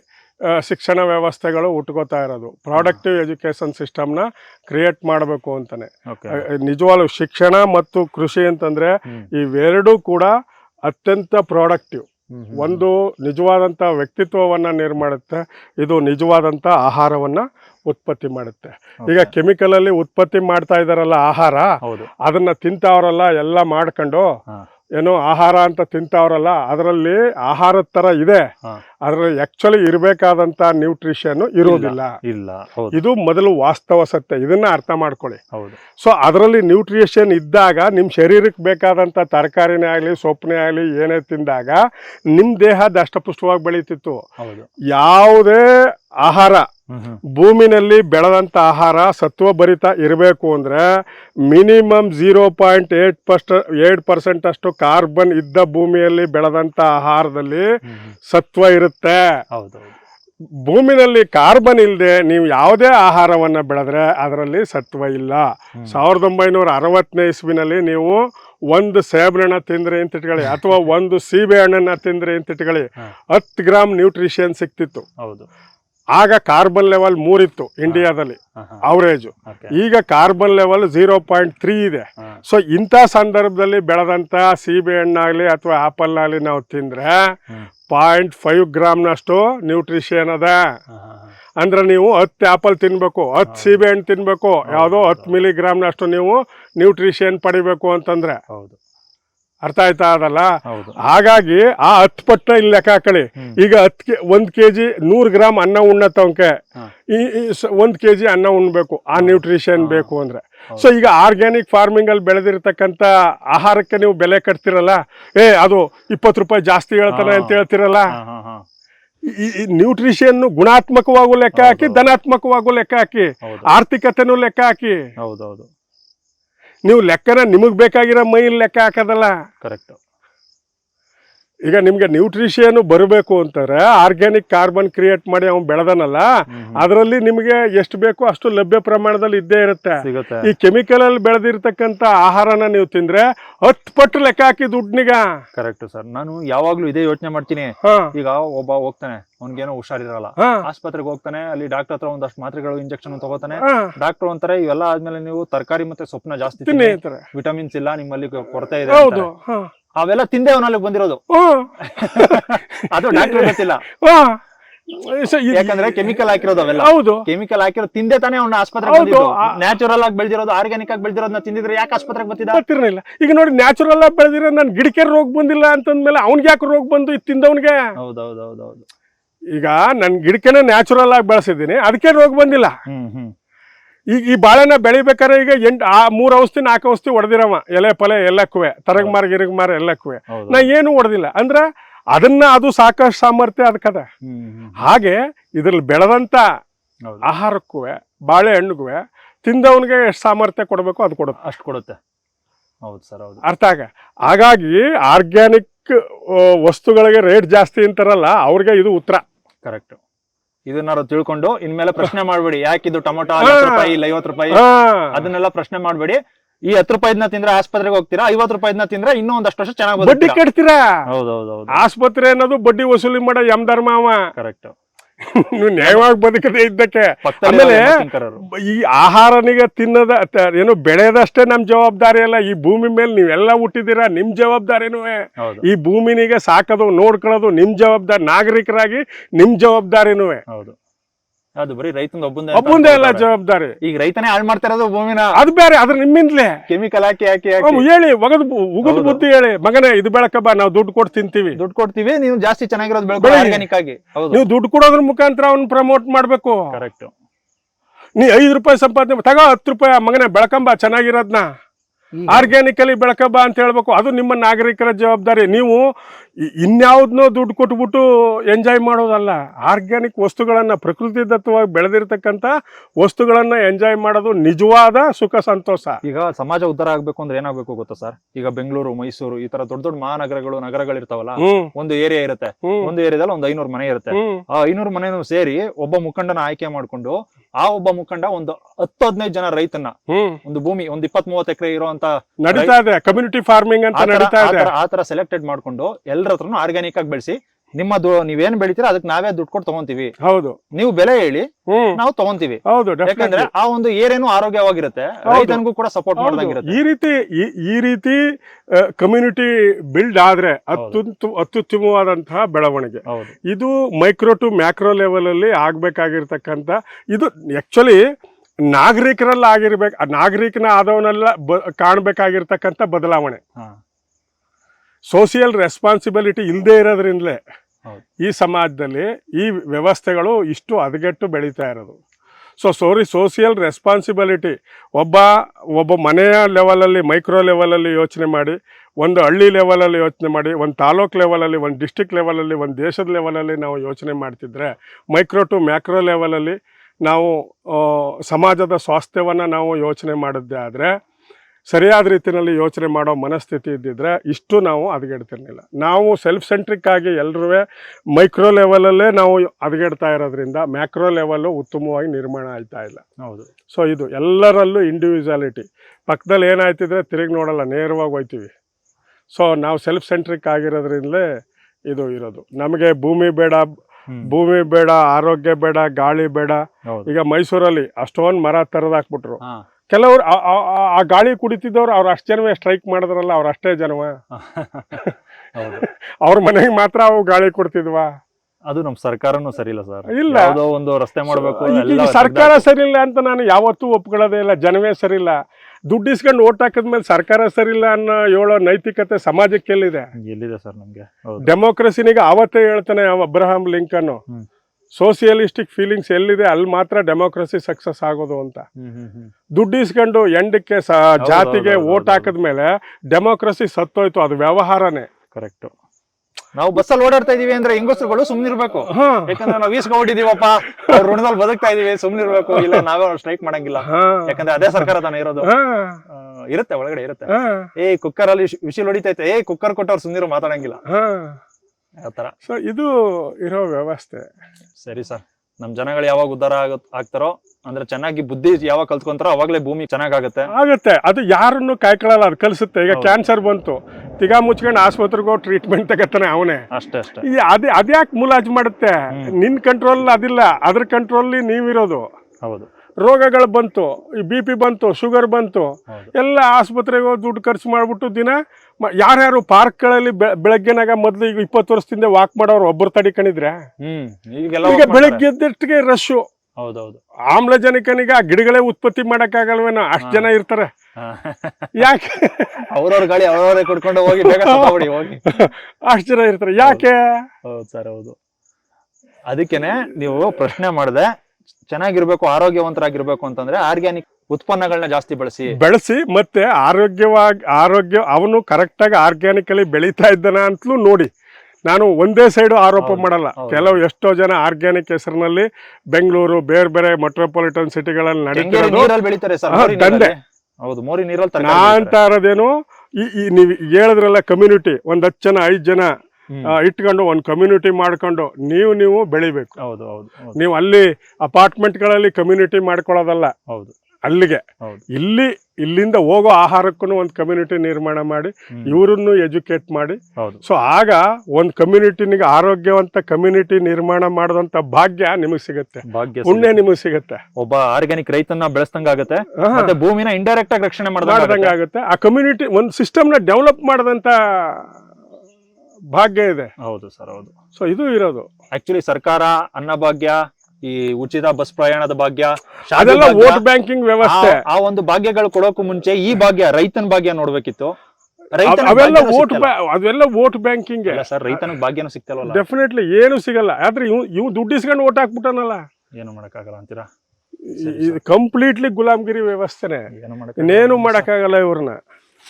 ಶಿಕ್ಷಣ ವ್ಯವಸ್ಥೆಗಳು ಹುಟ್ಕೋತಾ ಇರೋದು. ಪ್ರಾಡಕ್ಟಿವ್ ಎಜುಕೇಶನ್ ಸಿಸ್ಟಮ್ನ ಕ್ರಿಯೇಟ್ ಮಾಡಬೇಕು ಅಂತಾನೆ. ನಿಜವಾಗ್ಲು ಶಿಕ್ಷಣ ಮತ್ತು ಕೃಷಿ ಅಂತಂದ್ರೆ ಇವೆರಡೂ ಕೂಡ ಅತ್ಯಂತ ಪ್ರಾಡಕ್ಟಿವ್. ಒಂದು ನಿಜವಾದಂಥ ವ್ಯಕ್ತಿತ್ವವನ್ನು ನಿರ್ಮಾಡುತ್ತೆ ಇದು ನಿಜವಾದಂಥ ಆಹಾರವನ್ನು ಉತ್ಪತ್ತಿ ಮಾಡುತ್ತೆ. ಈಗ ಕೆಮಿಕಲ್ ಅಲ್ಲಿ ಉತ್ಪತ್ತಿ ಮಾಡ್ತಾ ಇದಾರಲ್ಲ ಆಹಾರ ಅದನ್ನ ತಿಂತಾವ್ರಲ್ಲ ಎಲ್ಲ ಮಾಡ್ಕೊಂಡು. ಏನೋ ಆಹಾರ ಅಂತ ತಿಂತಾವ್ರಲ್ಲ ಅದರಲ್ಲಿ ಆಹಾರದ ತರ ಇದೆ. ಅದರಲ್ಲಿ ಆಕ್ಚುಲಿ ಇರಬೇಕಾದಂತ ನ್ಯೂಟ್ರಿಷನ್ ಇರೋದಿಲ್ಲ. ಇಲ್ಲ ಇದು ಮೊದಲು ವಾಸ್ತವ ಸತ್ಯ ಇದನ್ನ ಅರ್ಥ ಮಾಡ್ಕೊಳ್ಳಿ. ಹೌದು. ಸೊ ಅದರಲ್ಲಿ ನ್ಯೂಟ್ರಿಷನ್ ಇದ್ದಾಗ ನಿಮ್ಮ ಶರೀರಕ್ಕೆ ಬೇಕಾದಂತ ತರಕಾರಿನೇ ಆಗಲಿ ಸೊಪ್ಪನೇ ಆಗಲಿ ಏನೇ ತಿಂದಾಗ ನಿಮ್ಮ ದೇಹ ದಷ್ಟಪುಷ್ಟವಾಗಿ ಬೆಳೀತಿತ್ತು. ಯಾವುದೇ ಆಹಾರ. ಭೂಮಿನಲ್ಲಿ ಬೆಳೆದಂಥ ಆಹಾರ ಸತ್ವಭರಿತ ಇರಬೇಕು ಅಂದರೆ minimum zero point eight first eight percent ಅಷ್ಟು ಕಾರ್ಬನ್ ಇದ್ದ ಭೂಮಿಯಲ್ಲಿ ಬೆಳೆದಂಥ ಆಹಾರದಲ್ಲಿ. ಸತ್ವ ಇರುತ್ತೆ ಹೌದು ಭೂಮಿನಲ್ಲಿ ಕಾರ್ಬನ್ ಇಲ್ಲದೆ ನೀವು ಯಾವುದೇ ಆಹಾರವನ್ನು ಬೆಳೆದ್ರೆ ಅದರಲ್ಲಿ ಸತ್ವ ಇಲ್ಲ. ಸಾವಿರದ ಒಂಬೈನೂರ ಅರವತ್ತನೇ ಇಸ್ವಿನಲ್ಲಿ ನೀವು ಒಂದು ಸೇಬಣ್ಣನ ತಿಂದ್ರೆ ಅಂತ ಇಟ್ಕೊಳ್ಳಿ ಅಥವಾ ಒಂದು ಸೀಬೆ ಹಣ್ಣನ್ನು ತಿಂದ್ರೆ ಅಂತ ಇಟ್ಕೊಳ್ಳಿ. ಹತ್ತು ಗ್ರಾಮ್ ನ್ಯೂಟ್ರಿಷನ್ ಸಿಕ್ತಿತ್ತು ಹೌದು ಆಗ ಕಾರ್ಬನ್ ಲೆವೆಲ್ ಮೂರಿತ್ತು ಇಂಡಿಯಾದಲ್ಲಿ. ಅವರೇಜು ಈಗ carbon level zero point three ಇದೆ. ಸೊ ಇಂಥ ಸಂದರ್ಭದಲ್ಲಿ ಬೆಳೆದಂಥ ಸೀಬೆ ಹಣ್ಣಾಗಲಿ ಅಥವಾ ಆಪಲ್ ಆಗಲಿ ನಾವು ತಿಂದ್ರೆ. ಪಾಯಿಂಟ್ ಫೈವ್ ಗ್ರಾಮ್ನಷ್ಟು ನ್ಯೂಟ್ರಿಷನ್ ಅದ. ಅಂದ್ರೆ ನೀವು ಹತ್ತು ಆಪಲ್ ತಿನ್ನಬೇಕು ಹತ್ತು ಸೀಬೆ ಹಣ್ಣು ತಿನ್ನಬೇಕು ಯಾವುದೋ ಹತ್ತು ಮಿಲಿಗ್ರಾಮ್ನಷ್ಟು ನೀವು ನ್ಯೂಟ್ರಿಷನ್ ಪಡಿಬೇಕು ಅಂತಂದ್ರೆ. ಹೌದು. ಅರ್ಥ ಆಯ್ತಾ ಅದಲ್ಲ? ಹಾಗಾಗಿ ಆ ಹತ್ತು ಪಟ್ಟ ಇಲ್ಲಿ ಲೆಕ್ಕ ಹಾಕೊಳ್ಳಿ. ಈಗ ಹತ್ತು ಕೆ ಒಂದು ಕೆ ಜಿ ನೂರು ಗ್ರಾಮ್ ಅನ್ನ ಉಣ್ಣತ್ತವಂಕೆ. ಈ ಒಂದು ಕೆ ಜಿ ಅನ್ನ ಉಣ್ಬೇಕು. ಆ ನ್ಯೂಟ್ರಿಷನ್ ಬೇಕು ಅಂದ್ರೆ. ಸೊ ಈಗ ಆರ್ಗ್ಯಾನಿಕ್ ಫಾರ್ಮಿಂಗ್ ಅಲ್ಲಿ ಬೆಳೆದಿರ್ತಕ್ಕಂಥ ಆಹಾರಕ್ಕೆ ನೀವು ಬೆಲೆ ಕಟ್ತಿರಲ್ಲ? ಏ ಅದು ಇಪ್ಪತ್ತು ರೂಪಾಯಿ ಜಾಸ್ತಿ ಹೇಳ್ತಾನೆ ಅಂತ ಹೇಳ್ತಿರಲ್ಲ. ಈ ನ್ಯೂಟ್ರಿಷನ್ ಗುಣಾತ್ಮಕವಾಗೂ ಲೆಕ್ಕ ಹಾಕಿ. ಧನಾತ್ಮಕವಾಗೂ ಲೆಕ್ಕ ಹಾಕಿ ಆರ್ಥಿಕತೆನೂ ಲೆಕ್ಕ ಹಾಕಿ. ಹೌದು ಹೌದು. ನೀವು ಲೆಕ್ಕನ ನಿಮಗೆ ಬೇಕಾಗಿರೋ ಮೈಲ್ ಲೆಕ್ಕ ಹಾಕೋದಲ್ಲ? ಕರೆಕ್ಟ್ ಈಗ ನಿಮ್ಗೆ ನ್ಯೂಟ್ರಿಷನ್ ಬರಬೇಕು ಅಂತಾರೆ ಆರ್ಗ್ಯಾನಿಕ್ ಕಾರ್ಬನ್ ಕ್ರಿಯೇಟ್ ಮಾಡಿ ಅವ್ನು ಬೆಳೆದನಲ್ಲ ಅದರಲ್ಲಿ ನಿಮಗೆ ಎಷ್ಟು ಬೇಕು ಅಷ್ಟು ಲಭ್ಯ ಪ್ರಮಾಣದಲ್ಲಿ ಇದ್ದೇ ಇರುತ್ತೆ. ಈ ಕೆಮಿಕಲ್ ಅಲ್ಲಿ ಬೆಳೆದಿರ್ತಕ್ಕಂಥ ಆಹಾರನ ನೀವು ತಿಂದ್ರೆ ಹತ್ತು ಪಟ್ಟು ಲೆಕ್ಕ ಹಾಕಿ ದುಡ್ನಿಗ ಕರೆಕ್ಟ್ ಸರ್ ನಾನು ಯಾವಾಗ್ಲೂ ಇದೇ ಯೋಚನೆ ಮಾಡ್ತೀನಿ. ಈಗ ಒಬ್ಬ ಹೋಗ್ತಾನೆ ಅವ್ನಿಗೇನೋ ಹುಷಾರಿರಲ್ಲ. ಆಸ್ಪತ್ರೆಗೆ ಹೋಗ್ತಾನೆ ಅಲ್ಲಿ ಡಾಕ್ಟರ್ ಹತ್ರ ಒಂದಷ್ಟು ಮಾತ್ರೆಗಳು ಇಂಜೆಕ್ಷನ್ ತಗೋತಾನೆ. ಡಾಕ್ಟರ್ ಅಂತಾರೆ ಇವೆಲ್ಲ ಆದ್ಮೇಲೆ ನೀವು ತರಕಾರಿ ಮತ್ತೆ ಸೊಪ್ಪನ್ನ ಜಾಸ್ತಿ ವಿಟಮಿನ್ಸ್ ಇಲ್ಲ ನಿಮ್ಮಲ್ಲಿ ಕೊರತೆ ಇದೆ ಅವೆಲ್ಲ ತಿಂದೆ ಅವನಲ್ಲಿ ಬಂದಿರೋದು. ಅದು ಡಾಕ್ಟರ್ ಗೊತ್ತಿಲ್ಲ. ಯಾಕಂದ್ರೆ ಕೆಮಿಕಲ್ ಹಾಕಿರೋದು ಅವೆಲ್ಲ. ಹೌದು. ಕೆಮಿಕಲ್ ಹಾಕಿರೋ ತಿಂದೆ ತಾನೇ ಅವ್ನ ಆಸ್ಪತ್ರೆ ನ್ಯಾಚುರಲ್ ಆಗಿ ಬೆಳೆದಿರೋದು ಆರ್ಗ್ಯಾನಿಕ್ ಆಗಿ ಬೆಳೆದಿರೋದನ್ನ ತಿಂದಿದ್ರೆ ಯಾಕೆ ಆಸ್ಪತ್ರೆಗೆ ಬರ್ತಿದ್ದ? ಈಗ ನೋಡಿ ನ್ಯಾಚುರಲ್ ಆಗಿ ಬೆಳೆದಿರೋ ನನ್ ಗಿಡಕ್ಕೆ ರೋಗ ಬಂದಿಲ್ಲ ಅಂತಂದ್ಮೇಲೆ ಅವ್ನಿಗೆ ಯಾಕೆ ರೋಗ ಬಂದು ಇದು ತಿಂದವನಿಗೆ? ಹೌದೌದೌದೌದು. ಈಗ ನನ್ ಗಿಡಕೆನೆ ನ್ಯಾಚುರಲ್ ಆಗಿ ಬೆಳೆಸಿದ್ದೀನಿ ಅದಕ್ಕೆ ರೋಗ ಬಂದಿಲ್ಲ. ಹ್ಮ್ ಹ್ಮ್. ಈಗ ಈ ಬಾಳೆನ ಬೆಳಿಬೇಕಾದ್ರೆ ಈಗ ಎಂಟು ಆ ಮೂರು ಔಷಧಿ ನಾಲ್ಕು ಔಷಧಿ ಹೊಡೆದಿರವ. ಎಲೆ ಪಲೆ ಎಲ್ಲ ಕುವೆ. ತರಗ ಮಾರ್ ಗಿರಗ ಮಾರ್ ಎಲ್ಲ ಕುವೆ. ನಾ ಏನು ಹೊಡೆದಿಲ್ಲ. ಅಂದ್ರೆ ಅದನ್ನ ಅದು ಸಾಕಷ್ಟು ಸಾಮರ್ಥ್ಯ ಅದಕ್ಕದ ಹಾಗೆ ಇದ್ರಲ್ಲಿ ಬೆಳೆದಂತ ಆಹಾರಕ್ಕೂ ಬಾಳೆ ಬಾಳೆಹಣ್ಣುಗೂ ತಿಂದವನಿಗೆ ಎಷ್ಟು ಸಾಮರ್ಥ್ಯ ಕೊಡಬೇಕು ಅದು ಕೊಡುತ್ತೆ. ಅಷ್ಟು ಕೊಡುತ್ತೆ. ಹೌದು ಸರ್ ಹೌದು. ಅರ್ಥ ಆಗ. ಹಾಗಾಗಿ ಆರ್ಗ್ಯಾನಿಕ್ ವಸ್ತುಗಳಿಗೆ ರೇಟ್ ಜಾಸ್ತಿ ಅಂತಾರಲ್ಲ ಅವ್ರಿಗೆ ಇದು ಉತ್ತರ. ಕರೆಕ್ಟ್. ಇದನ್ನಾರು ತಿಳ್ಕೊಂಡು ಇನ್ಮೇಲೆ ಪ್ರಶ್ನೆ ಮಾಡ್ಬೇಡಿ. ಯಾಕಿದು ಟೊಮೊಟೊ. ಹತ್ತು ರೂಪಾಯಿ ಇಲ್ಲ ಐವತ್ತು ರೂಪಾಯಿ. ಅದನ್ನೆಲ್ಲ ಪ್ರಶ್ನೆ ಮಾಡ್ಬೇಡಿ. ಈ ಹತ್ತು ರೂಪಾಯಿದ್ನ ತಿಂದ್ರೆ ಆಸ್ಪತ್ರೆಗೆ ಹೋಗ್ತೀರಾ? ಐವತ್ತು ರೂಪಾಯಿದ್ನ ತಿಂದ್ರೆ ಇನ್ನೂ ಒಂದಷ್ಟು ವರ್ಷ ಚೆನ್ನಾಗಿ ಬಡ್ಡಿ ಕೆಡ್ತೀರಾ? ಹೌದೌದು ಹೌದು ಹೌದು. ಆಸ್ಪತ್ರೆ ಅನ್ನೋದು ಬಡ್ಡಿ ವಸೂಲಿ ಮಾಡೋ ಯಮ್ ಧರ್ಮ ಅವ. ಕರೆಕ್ಟ್ ನೀವು ನ್ಯಾಯವಾಗಿ ಬದುಕದೆ ಇದ್ದಕ್ಕೆ. ಆಮೇಲೆ. ಈ ಆಹಾರನಿಗೆ ತಿನ್ನದ ಏನು ಬೆಳೆಯದಷ್ಟೇ ನಮ್ ಜವಾಬ್ದಾರಿ ಅಲ್ಲ ಈ ಭೂಮಿ ಮೇಲೆ ನೀವೆಲ್ಲ ಹುಟ್ಟಿದ್ದೀರಾ ನಿಮ್ ಜವಾಬ್ದಾರಿನೂ ಈ ಭೂಮಿನಿಗೆ ಸಾಕೋದು ನೋಡ್ಕೊಳ್ಳೋದು ನಿಮ್ ಜವಾಬ್ದಾರಿ ನಾಗರಿಕರಾಗಿ ನಿಮ್ ಜವಾಬ್ದಾರಿನೂ ಹೌದು. ಅದು ಬರೀ ರೈತನ ಒಬ್ಬಂದೇ ಒಬ್ಬಂದೇ ಅಲ್ಲ ಜವಾಬ್ದಾರಿ. ಈಗ ರೈತನೇ ಹಾಳು ಮಾಡ್ತಾ ಇರೋದು ಭೂಮಿನ. ಅದು ಬೇರೆ ಅದ್ರ ನಿಮ್ಮಿಂದಲೇ. ಕೆಮಿಕಲ್ ಹಾಕಿ ಹಾಕಿ ಹಾಕಿ. ಹೇಳಿ ಒಗದು ಉಗದು. ಬುದ್ಧಿ ಹೇಳಿ. ಮಗನೇ ಇದು ಬೆಳಕಬ್ಬ ನಾವು ದುಡ್ಡು ಕೊಟ್ಟು ತಿಂತೀವಿ. ದುಡ್ಡು ಕೊಡ್ತೀವಿ ನೀವು ಜಾಸ್ತಿ ಚೆನ್ನಾಗಿರೋದು ಬೆಳ್ಕೊ ಬೆಳೆಯಿ. ಆರ್ಗಾನಿಕ್ ಆಗಿ. ನೀವು ದುಡ್ಡು ಕೊಡೋದ್ರ ಮುಖಾಂತರ ಅವ್ನ ಪ್ರಮೋಟ್ ಮಾಡ್ಬೇಕು. ಕರೆಕ್ಟ್ ನೀ ಐದು ರೂಪಾಯಿ ಸಂಪಾದನೆ ತಗೋ ಹತ್ತು ರೂಪಾಯಿ ಮಗನೇ ಬೆಳಕಂಬ ಚೆನ್ನಾಗಿರೋದ್ನ. ಆರ್ಗ್ಯಾನಿಕಲಿ ಬೆಳಕಬ್ಬ ಅಂತ ಹೇಳ್ಬೇಕು. ಅದು ನಿಮ್ಮ ನಾಗರಿಕರ ಜವಾಬ್ದಾರಿ. ನೀವು ಇನ್ಯಾವ್ದನ್ನೋ ದುಡ್ಡು ಕೊಟ್ಬಿಟ್ಟು ಎಂಜಾಯ್ ಮಾಡೋದಲ್ಲ. ಆರ್ಗ್ಯಾನಿಕ್ ವಸ್ತುಗಳನ್ನ ಪ್ರಕೃತಿದತ್ತವಾಗಿ ಬೆಳೆದಿರ್ತಕ್ಕಂಥ ವಸ್ತುಗಳನ್ನ ಎಂಜಾಯ್ ಮಾಡೋದು ನಿಜವಾದ ಸುಖ ಸಂತೋಷ. ಈಗ ಸಮಾಜ ಉದ್ದಾರ ಆಗಬೇಕು ಅಂದ್ರೆ ಏನಾಗಬೇಕು ಗೊತ್ತಾ ಸರ್? ಈಗ ಬೆಂಗಳೂರು ಮೈಸೂರು ಈ ತರ ದೊಡ್ಡ ದೊಡ್ಡ ಮಹಾನಗರಗಳು ನಗರಗಳು ಇರ್ತಾವಲ್ಲ ಒಂದು ಏರಿಯಾ ಇರುತ್ತೆ. ಒಂದು ಏರಿಯಾದಲ್ಲಿ ಒಂದು ಐನೂರು ಮನೆ ಇರುತ್ತೆ. ಆ ಐನೂರು ಮನೆನೂ ಸೇರಿ ಒಬ್ಬ ಮುಖಂಡನ ಆಯ್ಕೆ ಮಾಡ್ಕೊಂಡು ಆ ಒಬ್ಬ ಮುಖಂಡ ಒಂದು ಹತ್ತು ಹದಿನೈದು ಜನ ರೈತನ ಒಂದು ಭೂಮಿ ಒಂದು ಇಪ್ಪತ್ ಮೂವತ್ತು ಎಕರೆ ಇರುವಂತ ನಡೀತಾ ಇದೆ. ಕಮ್ಯುನಿಟಿ ಫಾರ್ಮಿಂಗ್ ಅಂತ ನಡೀತಾ ಇದೆ. ಆ ತರ ಸೆಲೆಕ್ಟೆಡ್ ಮಾಡ್ಕೊಂಡು ಎಲ್ಲರ ಹತ್ರನು ಆರ್ಗ್ಯಾನಿಕ್ ಆಗಿ ಬೆಳೆಸಿ ನಿಮ್ಮ ನೀವೇನ್ ಬೆಳಿತೀರಾ ಅದಕ್ಕೆ ನಾವೇ ದುಡ್ಡು ಕೊಟ್ಟು ತಗೊಂತೀವಿ. ಹೌದು. ನೀವು ಬೆಲೆ ಹೇಳಿ ನಾವು ತಗೊಂತೀವಿ. ಹೌದು ಯಾಕಂದ್ರೆ ಆ ಒಂದು ಏರೇನು ಆರೋಗ್ಯವಾಗಿರುತ್ತೆ. ರೈತನಿಗೂ ಕೂಡ ಸಪೋರ್ಟ್ ಮಾಡಿದಂಗಿರುತ್ತೆ. ಈ ರೀತಿ ಈ- ರೀತಿ ಕಮ್ಯುನಿಟಿ ಬಿಲ್ಡ್ ಆದ್ರೆ ಅತ್ಯುತ್ತ ಅತ್ಯುತ್ತಮವಾದಂತಹ ಬೆಳವಣಿಗೆ. ಇದು ಮೈಕ್ರೋ ಟು ಮ್ಯಾಕ್ರೋ ಲೆವೆಲ್ ಅಲ್ಲಿ ಆಗ್ಬೇಕಾಗಿರ್ತಕ್ಕಂಥ ಇದು ಆಕ್ಚುಲಿ ನಾಗರಿಕರಲ್ಲಿ ಆಗಿರ್ಬೇಕು ನಾಗರಿಕನ ಆದವನೆಲ್ಲ ಕಾಣಬೇಕಾಗಿರತಕ್ಕಂತ ಕಾಣ್ಬೇಕಾಗಿರ್ತಕ್ಕಂಥ ಬದಲಾವಣೆ. ಸೋಷಿಯಲ್ ರೆಸ್ಪಾನ್ಸಿಬಿಲಿಟಿ ಇಲ್ಲದೆ ಇರೋದ್ರಿಂದಲೇ ಈ ಸಮಾಜದಲ್ಲಿ ಈ ವ್ಯವಸ್ಥೆಗಳು ಇಷ್ಟು ಹದಗೆಟ್ಟು ಬೆಳೀತಾ ಇರೋದು. ಸೊ ಸೋರಿ ಸೋಷಿಯಲ್ ರೆಸ್ಪಾನ್ಸಿಬಿಲಿಟಿ ಒಬ್ಬ ಒಬ್ಬ ಮನೆಯ ಲೆವೆಲಲ್ಲಿ ಮೈಕ್ರೋ ಲೆವೆಲಲ್ಲಿ ಯೋಚನೆ ಮಾಡಿ ಒಂದು ಹಳ್ಳಿ ಲೆವೆಲಲ್ಲಿ ಯೋಚನೆ ಮಾಡಿ ಒಂದು ತಾಲೂಕ್ ಲೆವೆಲಲ್ಲಿ ಒಂದು ಡಿಸ್ಟಿಕ್ ಲೆವೆಲಲ್ಲಿ ಒಂದು ದೇಶದ ಲೆವೆಲಲ್ಲಿ ನಾವು ಯೋಚನೆ ಮಾಡ್ತಿದ್ರೆ ಮೈಕ್ರೋ ಟು ಮ್ಯಾಕ್ರೋ ಲೆವೆಲಲ್ಲಿ ನಾವು ಸಮಾಜದ ಸ್ವಾಸ್ಥ್ಯವನ್ನು ನಾವು ಯೋಚನೆ ಮಾಡಿದ್ದೆ ಆದರೆ ಸರಿಯಾದ ರೀತಿಯಲ್ಲಿ ಯೋಚನೆ ಮಾಡೋ ಮನಸ್ಥಿತಿ ಇದ್ದಿದ್ರೆ ಇಷ್ಟು ನಾವು ಹದಗೆಡ್ತಿರ್ಲಿಲ್ಲ. ನಾವು ಸೆಲ್ಫ್ ಸೆಂಟ್ರಿಕ್ ಆಗಿ ಎಲ್ಲರೂ ಮೈಕ್ರೋ ಲೆವೆಲಲ್ಲೇ ನಾವು ಹದಗೆಡ್ತಾ ಇರೋದ್ರಿಂದ ಮ್ಯಾಕ್ರೋ ಲೆವೆಲ್ಲು ಉತ್ತಮವಾಗಿ ನಿರ್ಮಾಣ ಆಯ್ತಾ ಇಲ್ಲ. ಹೌದು. ಸೊ ಇದು ಎಲ್ಲರಲ್ಲೂ ಇಂಡಿವಿಜುವಾಲಿಟಿ ಪಕ್ಕದಲ್ಲಿ ಏನಾಯ್ತಿದ್ರೆ ತಿರುಗಿ ನೋಡಲ್ಲ ನೇರವಾಗಿ ಹೋಯ್ತೀವಿ. ಸೊ ನಾವು ಸೆಲ್ಫ್ ಸೆಂಟ್ರಿಕ್ ಆಗಿರೋದ್ರಿಂದಲೇ ಇದು ಇರೋದು. ನಮಗೆ ಭೂಮಿ ಬೇಡ ಭೂಮಿ ಬೇಡ ಆರೋಗ್ಯ ಬೇಡ ಗಾಳಿ ಬೇಡ. ಈಗ ಮೈಸೂರಲ್ಲಿ ಅಷ್ಟೊಂದು ಮರ ತರದಾಕ್ಬಿಟ್ರು ಕೆಲವ್ರು ಆ- ಗಾಳಿ ಕುಡಿತಿದ್ದವ್ರು ಅವ್ರು ಅಷ್ಟು ಜನವೇ ಸ್ಟ್ರೈಕ್ ಮಾಡಿದ್ರಲ್ಲ ಅವ್ರು ಅಷ್ಟೇ ಜನವ. ಅವ್ರ ಮನೆಗೆ ಮಾತ್ರ ಅವು ಗಾಳಿ ಕೊಡ್ತಿದ್ವಾ. ಅದು ನಮ್ ಸರ್ಕಾರನು ಸರಿ. ಇಲ್ಲ. ಸರ್ ಇಲ್ಲ. ಒಂದು ರಸ್ತೆ ಮಾಡಬೇಕು ಸರ್ಕಾರ ಸರಿ ಇಲ್ಲ ಅಂತ ನಾನು ಯಾವತ್ತೂ ಒಪ್ಕೊಳ್ಳೋದೇ ಇಲ್ಲ ಜನವೇ ಸರಿ ಇಲ್ಲ ದುಡ್ಡು ಇಸ್ಕೊಂಡು ಓಟ್ ಹಾಕಿದ್ಮೇಲೆ ಸರ್ಕಾರ ಸರಿ ಇಲ್ಲ ಅನ್ನೋ ಹೇಳೋ ನೈತಿಕತೆ ಸಮಾಜಕ್ಕೆ ಎಲ್ಲಿದೆ ಎಲ್ಲಿದೆ ಸರ್ ನಮ್ಗೆ? ಡೆಮೋಕ್ರಸಿನಿಗೆ ಅವತ್ತೇ ಹೇಳ್ತಾನೆ Abraham Lincoln hmm. Socialistic feelings ಎಲ್ಲಿದೆ ಅಲ್ಲಿ ಮಾತ್ರ ಡೆಮೋಕ್ರಸಿ ಸಕ್ಸಸ್ ಆಗೋದು ಅಂತ. ದುಡ್ಡು ಇಸ್ಕೊಂಡು ಎಂಡಕ್ಕೆ ಜಾತಿಗೆ ಓಟ್. ಹಾಕಿದ್ಮೇಲೆ ಡೆಮೋಕ್ರಸಿ ಸತ್ತೋಯ್ತು ಅದು ವ್ಯವಹಾರನೇ. ಕರೆಕ್ಟ್. ನಾವು ಬಸ್ಸಲ್ಲಿ ಓಡಾಡ್ತಾ ಇದೀವಿ ಅಂದ್ರೆ ಹೆಂಗಸರುಗಳು ಸುಮ್ನಿರ್ಬೇಕು. ಯಾಕಂದ್ರೆ ನಾವು ಈಸ್ಕೊಂಡಿದೀವಪ್ಪ ಅವ್ರ ಋಣದಲ್ಲಿ ಬದುಕ್ತಾ ಇದೀವಿ ಸುಮ್ನಿರ್ಬೇಕು. ಇಲ್ಲ ನಾವೇ ಸ್ಟ್ರೈಕ್ ಮಾಡಂಗಿಲ್ಲ. ಯಾಕಂದ್ರೆ ಅದೇ ಸರ್ಕಾರ ತಾನೇ ಇರೋದು. ಇರುತ್ತೆ ಒಳಗಡೆ ಇರುತ್ತೆ. ಏ ಕುಕ್ಕರ್ ಅಲ್ಲಿ ವಿಶಿಲ್ ಹೊಡಿತೈತೆ. ಏ ಕುಕ್ಕರ್ ಕೊಟ್ಟವ್ರು ಸುಮ್ನಿರು ಮಾತಾಡಂಗಿಲ್ಲ. ಆತರ ಸೊ ಇದು ಇರೋ ವ್ಯವಸ್ಥೆ. ಸರಿ ಸರ್. ನಮ್ ಜನಗಳು ಯಾವಾಗ ಉದ್ಧಾರ ಆಗತ್ ಆಗ್ತಾರೋ ಅಂದ್ರೆ ಚೆನ್ನಾಗಿ ಬುದ್ಧಿ ಯಾವಾಗ ಕಲ್ತ್ಕೊಂತಾರೋ ಅವಾಗಲೇ ಭೂಮಿ ಚೆನ್ನಾಗಾಗತ್ತೆ. ಆಗುತ್ತೆ. ಅದು ಯಾರನ್ನು ಕಾಯ್ಕೊಳ್ಳಲ್ಲ ಅದು ಕಲಿಸುತ್ತೆ. ಈಗ ಕ್ಯಾನ್ಸರ್ ಬಂತು. ತಿಗಾ ಮುಚ್ಕೊಂಡು ಆಸ್ಪತ್ರೆಗೆ ಟ್ರೀಟ್ಮೆಂಟ್ ತಗತ್ತಾನೆ ಅವನೇ. ಅಷ್ಟೇ ಅಷ್ಟೇ. ಈ ಅದೇ ಅದ್ಯಾಕೆ ಮುಲಾಜ್ ಮಾಡುತ್ತೆ. ನಿನ್ ಕಂಟ್ರೋಲ್ ಅದಿಲ್ಲ. ಅದ್ರ ಕಂಟ್ರೋಲ್ ನೀವಿರೋದು. ಹೌದು. ರೋಗಗಳು ಬಂತು. ಈ ಬಿ ಪಿ ಬಂತು ಶುಗರ್ ಬಂತು. ಎಲ್ಲ ಆಸ್ಪತ್ರೆಗೆ ದುಡ್ಡು ಖರ್ಚು ಮಾಡ್ಬಿಟ್ಟು ದಿನ ಯಾರ್ಯಾರು ಪಾರ್ಕ್ಗಳಲ್ಲಿ ಬೆಳಗ್ಗೆನಾಗ ಮೊದಲು ಈಗ ಇಪ್ಪತ್ತು ವರ್ಷದಿಂದ ವಾಕ್ ಮಾಡೋರು ಒಬ್ಬರು ತಡಿಕೊಂಡಿದ್ರೆ ಈಗ ಬೆಳಗ್ಗೆ ಎದ್ದಷ್ಟಿಗೆ ರಶ್ಶು ಹೌದೌದು. ಆಮ್ಲಜನಕನಿಗೆ ಆ ಗಿಡಗಳೇ ಉತ್ಪತ್ತಿ ಮಾಡಕ್ಕಾಗಲ್ವೇನೋ ಅಷ್ಟ್ ಜನ ಇರ್ತಾರೆ. ಯಾಕೆ? ಅವ್ರವ್ರ ಗಾಳಿ ಅವ್ರವ್ರೇ ಕೊಡ್ಕೊಂಡು ಹೋಗಿ ಬೇಗ ಹೋಗಿ. ಅಷ್ಟು ಜನ ಇರ್ತಾರೆ. ಯಾಕೆ? ಹೌದು ಸರ್ ಹೌದು. ಅದಕ್ಕೇನೆ ನೀವು ಪ್ರಶ್ನೆ ಮಾಡದೆ ಚೆನ್ನಾಗಿರ್ಬೇಕು ಆರೋಗ್ಯವಂತರಾಗಿರ್ಬೇಕು ಅಂತಂದ್ರೆ ಆರ್ಗ್ಯಾನಿಕ್ ಉತ್ಪನ್ನಗಳನ್ನ ಜಾಸ್ತಿ ಬಳಸಿ. ಬೆಳೆಸಿ ಮತ್ತೆ ಆರೋಗ್ಯವಾಗಿ ಆರೋಗ್ಯ ಅವನು ಕರೆಕ್ಟಾಗಿ ಅಲ್ಲಿ ಬೆಳೀತಾ ಇದ್ದಾನ ಅಂತಲೂ ನೋಡಿ. ನಾನು ಒಂದೇ ಸೈಡು ಆರೋಪ ಮಾಡಲ್ಲ. ಕೆಲವು ಎಷ್ಟೋ ಜನ ಆರ್ಗ್ಯಾನಿಕ್ ಹೆಸರಿನಲ್ಲಿ ಬೆಂಗಳೂರು ಬೇರೆ ಬೇರೆ ಮೆಟ್ರೋಪಾಲಿಟನ್ ಸಿಟಿಗಳಲ್ಲಿ ನಡೀತಾರೆ ನಡೀತಿರೋದು. ಬೆಳಿತಾರೆ. ಹೌದು ಮೋರಿ ನೀರಲ್ಲಿ ತರಕಾರಿ ನಾ ಬೆಳಿತಾರೆ. ಅಂತ ಇರೋದೇನು ಈ ನೀವು ಹೇಳಿದ್ರಲ್ಲ ಕಮ್ಯುನಿಟಿ ಒಂದ್ ಹತ್ತು ಜನ ಐದು ಜನ ಇಟ್ಕೊಂಡು ಒಂದು ಕಮ್ಯುನಿಟಿ ಮಾಡ್ಕೊಂಡು ನೀವು ನೀವು ಬೆಳಿಬೇಕು. ಹೌದು ಹೌದು ನೀವು ಅಲ್ಲಿ ಅಪಾರ್ಟ್ಮೆಂಟ್ಗಳಲ್ಲಿ ಕಮ್ಯುನಿಟಿ ಮಾಡ್ಕೊಳ್ಳೋದಲ್ಲ ಹೌದು. ಅಲ್ಲಿಗೆ. ಇಲ್ಲಿ ಇಲ್ಲಿಂದ ಹೋಗೋ ಆಹಾರಕ್ಕೂ ಒಂದು ಕಮ್ಯುನಿಟಿ ನಿರ್ಮಾಣ ಮಾಡಿ ಇವರನ್ನು ಎಜುಕೇಟ್ ಮಾಡಿ. ಹೌದು. ಸೊ ಆಗ ಒಂದು ಕಮ್ಯುನಿಟಿನಿಗೆ ಆರೋಗ್ಯವಂತ ಕಮ್ಯುನಿಟಿ ನಿರ್ಮಾಣ ಮಾಡಿದಂತ ಭಾಗ್ಯ ನಿಮಗೆ ಸಿಗುತ್ತೆ. ಭಾಗ್ಯ ಪುಣ್ಯ. ನಿಮಗೆ ಸಿಗುತ್ತೆ. ಒಬ್ಬ ಆರ್ಗ್ಯಾನಿಕ್ ರೈತನ ಆಗುತ್ತೆ ಭೂಮಿನ ಇಂಡೈರೆಕ್ಟ್ ಆಗಿ ರಕ್ಷಣೆ ಆಗುತ್ತೆ. ಆ ಕಮ್ಯುನಿಟಿ ಒಂದು ಸಿಸ್ಟಮ್ನ ಡೆವಲಪ್ ಮಾಡಿದಂಥ ಭಾಗ್ಯ ಇದೆ. ಹೌದು ಸರ್ ಹೌದು. ಸೊ ಇದು ಇರೋದು. ಆಕ್ಚುಲಿ ಸರ್ಕಾರ ಅನ್ನಭಾಗ್ಯ ಈ ಉಚಿತ ಬಸ್ ಪ್ರಯಾಣದ ಭಾಗ್ಯ ಅದೆಲ್ಲ ವೋಟ್ ಬ್ಯಾಂಕಿಂಗ್ ವ್ಯವಸ್ಥೆ. ಆ- ಒಂದು ಭಾಗ್ಯಗಳು ಕೊಡೋಕು ಮುಂಚೆ ಈ ಭಾಗ್ಯ ರೈತನ ಭಾಗ್ಯ ನೋಡ್ಬೇಕಿತ್ತು. ಅವೆಲ್ಲ ವೋಟ್ ಸಿಗ್ತಿಲ್ಲ. ಅವೆಲ್ಲ ವೋಟ್ ಬ್ಯಾಂಕಿಂಗ್ ಸರ್ ರೈತನ ಭಾಗ್ಯನೂ ಸಿಗ್ತಲ್ವಲ್ಲ? ಡೆಫಿನೆಟ್ಲಿ ಏನು ಸಿಗಲ್ಲ. ಆದ್ರೆ ಇವ್ ಇವ್ ದುಡ್ಡು ಇಸ್ಕೊಂಡು ಓಟ್ ಹಾಕ್ಬಿಟ್ಟನಲ್ಲ. ಏನು ಮಾಡಕ್ಕಾಗಲ್ಲ ಅಂತೀರಾ? ಇದು ಕಂಪ್ಲೀಟ್ಲಿ ಗುಲಾಮ್ಗಿರಿ ವ್ಯವಸ್ಥೆನೆ. ಏನು ಮಾಡಕ್ ಇನ್ನೇನು ಮಾಡಕ್ಕಾಗಲ್ಲ ಇವ್ರನ್ನ.